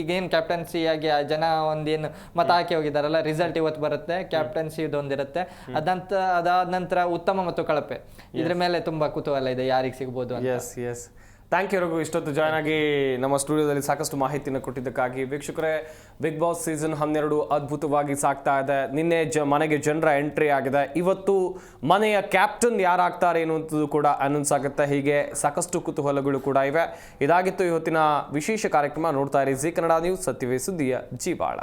ಈಗೇನ್ ಕ್ಯಾಪ್ಟನ್ಸಿ ಆಗಿ ಆ ಜನ ಒಂದೇನು ಮತ ಹಾಕಿ ಹೋಗಿದಾರಲ್ಲ ರಿಸಲ್ಟ್ ಇವತ್ತು ಬರುತ್ತೆ. ಕ್ಯಾಪ್ಟನ್ಸಿ ಇದೊಂದಿರುತ್ತೆ. ಅದಂತ ಅದಾದ ನಂತರ ಉತ್ತಮ ಮತ್ತು ಕಳಪೆ. ಇದ್ರ ಮೇಲೆ ತುಂಬಾ ಕುತೂಹಲ ಇದೆ ಯಾರಿಗೆ ಸಿಗ್ಬೋದು ಅಂತ. Yes yes thank you Raghu. ಇಷ್ಟೊತ್ತು ಜಾಯ್ನ್ ಆಗಿ ನಮ್ಮ ಸ್ಟುಡಿಯೋದಲ್ಲಿ ಸಾಕಷ್ಟು ಮಾಹಿತಿಯನ್ನು ಕೊಟ್ಟಿದ್ದಕ್ಕಾಗಿ ವೀಕ್ಷಕರೇ ಬಿಗ್ ಬಾಸ್ ಸೀಸನ್ ಹನ್ನೆರಡು ಅದ್ಭುತವಾಗಿ ಸಾಗ್ತಾ ಇದೆ. ನಿನ್ನೆ ಜ ಮನೆಗೆ ಜನರ ಎಂಟ್ರಿ ಆಗಿದೆ. ಇವತ್ತು ಮನೆಯ ಕ್ಯಾಪ್ಟನ್ ಯಾರಾಗ್ತಾರೆ ಎನ್ನುವಂಥದ್ದು ಕೂಡ ಅನೌನ್ಸ್ ಆಗುತ್ತೆ. ಹೀಗೆ ಸಾಕಷ್ಟು ಕುತೂಹಲಗಳು ಕೂಡ ಇವೆ. ಇದಾಗಿತ್ತು ಇವತ್ತಿನ ವಿಶೇಷ ಕಾರ್ಯಕ್ರಮ ನೋಡ್ತಾ ಇರಿ. ಜಿ ಕನ್ನಡ ನ್ಯೂಸ್ ಸತ್ಯವೇ ಸುದ್ದಿಯ ಜೀವಾಳ.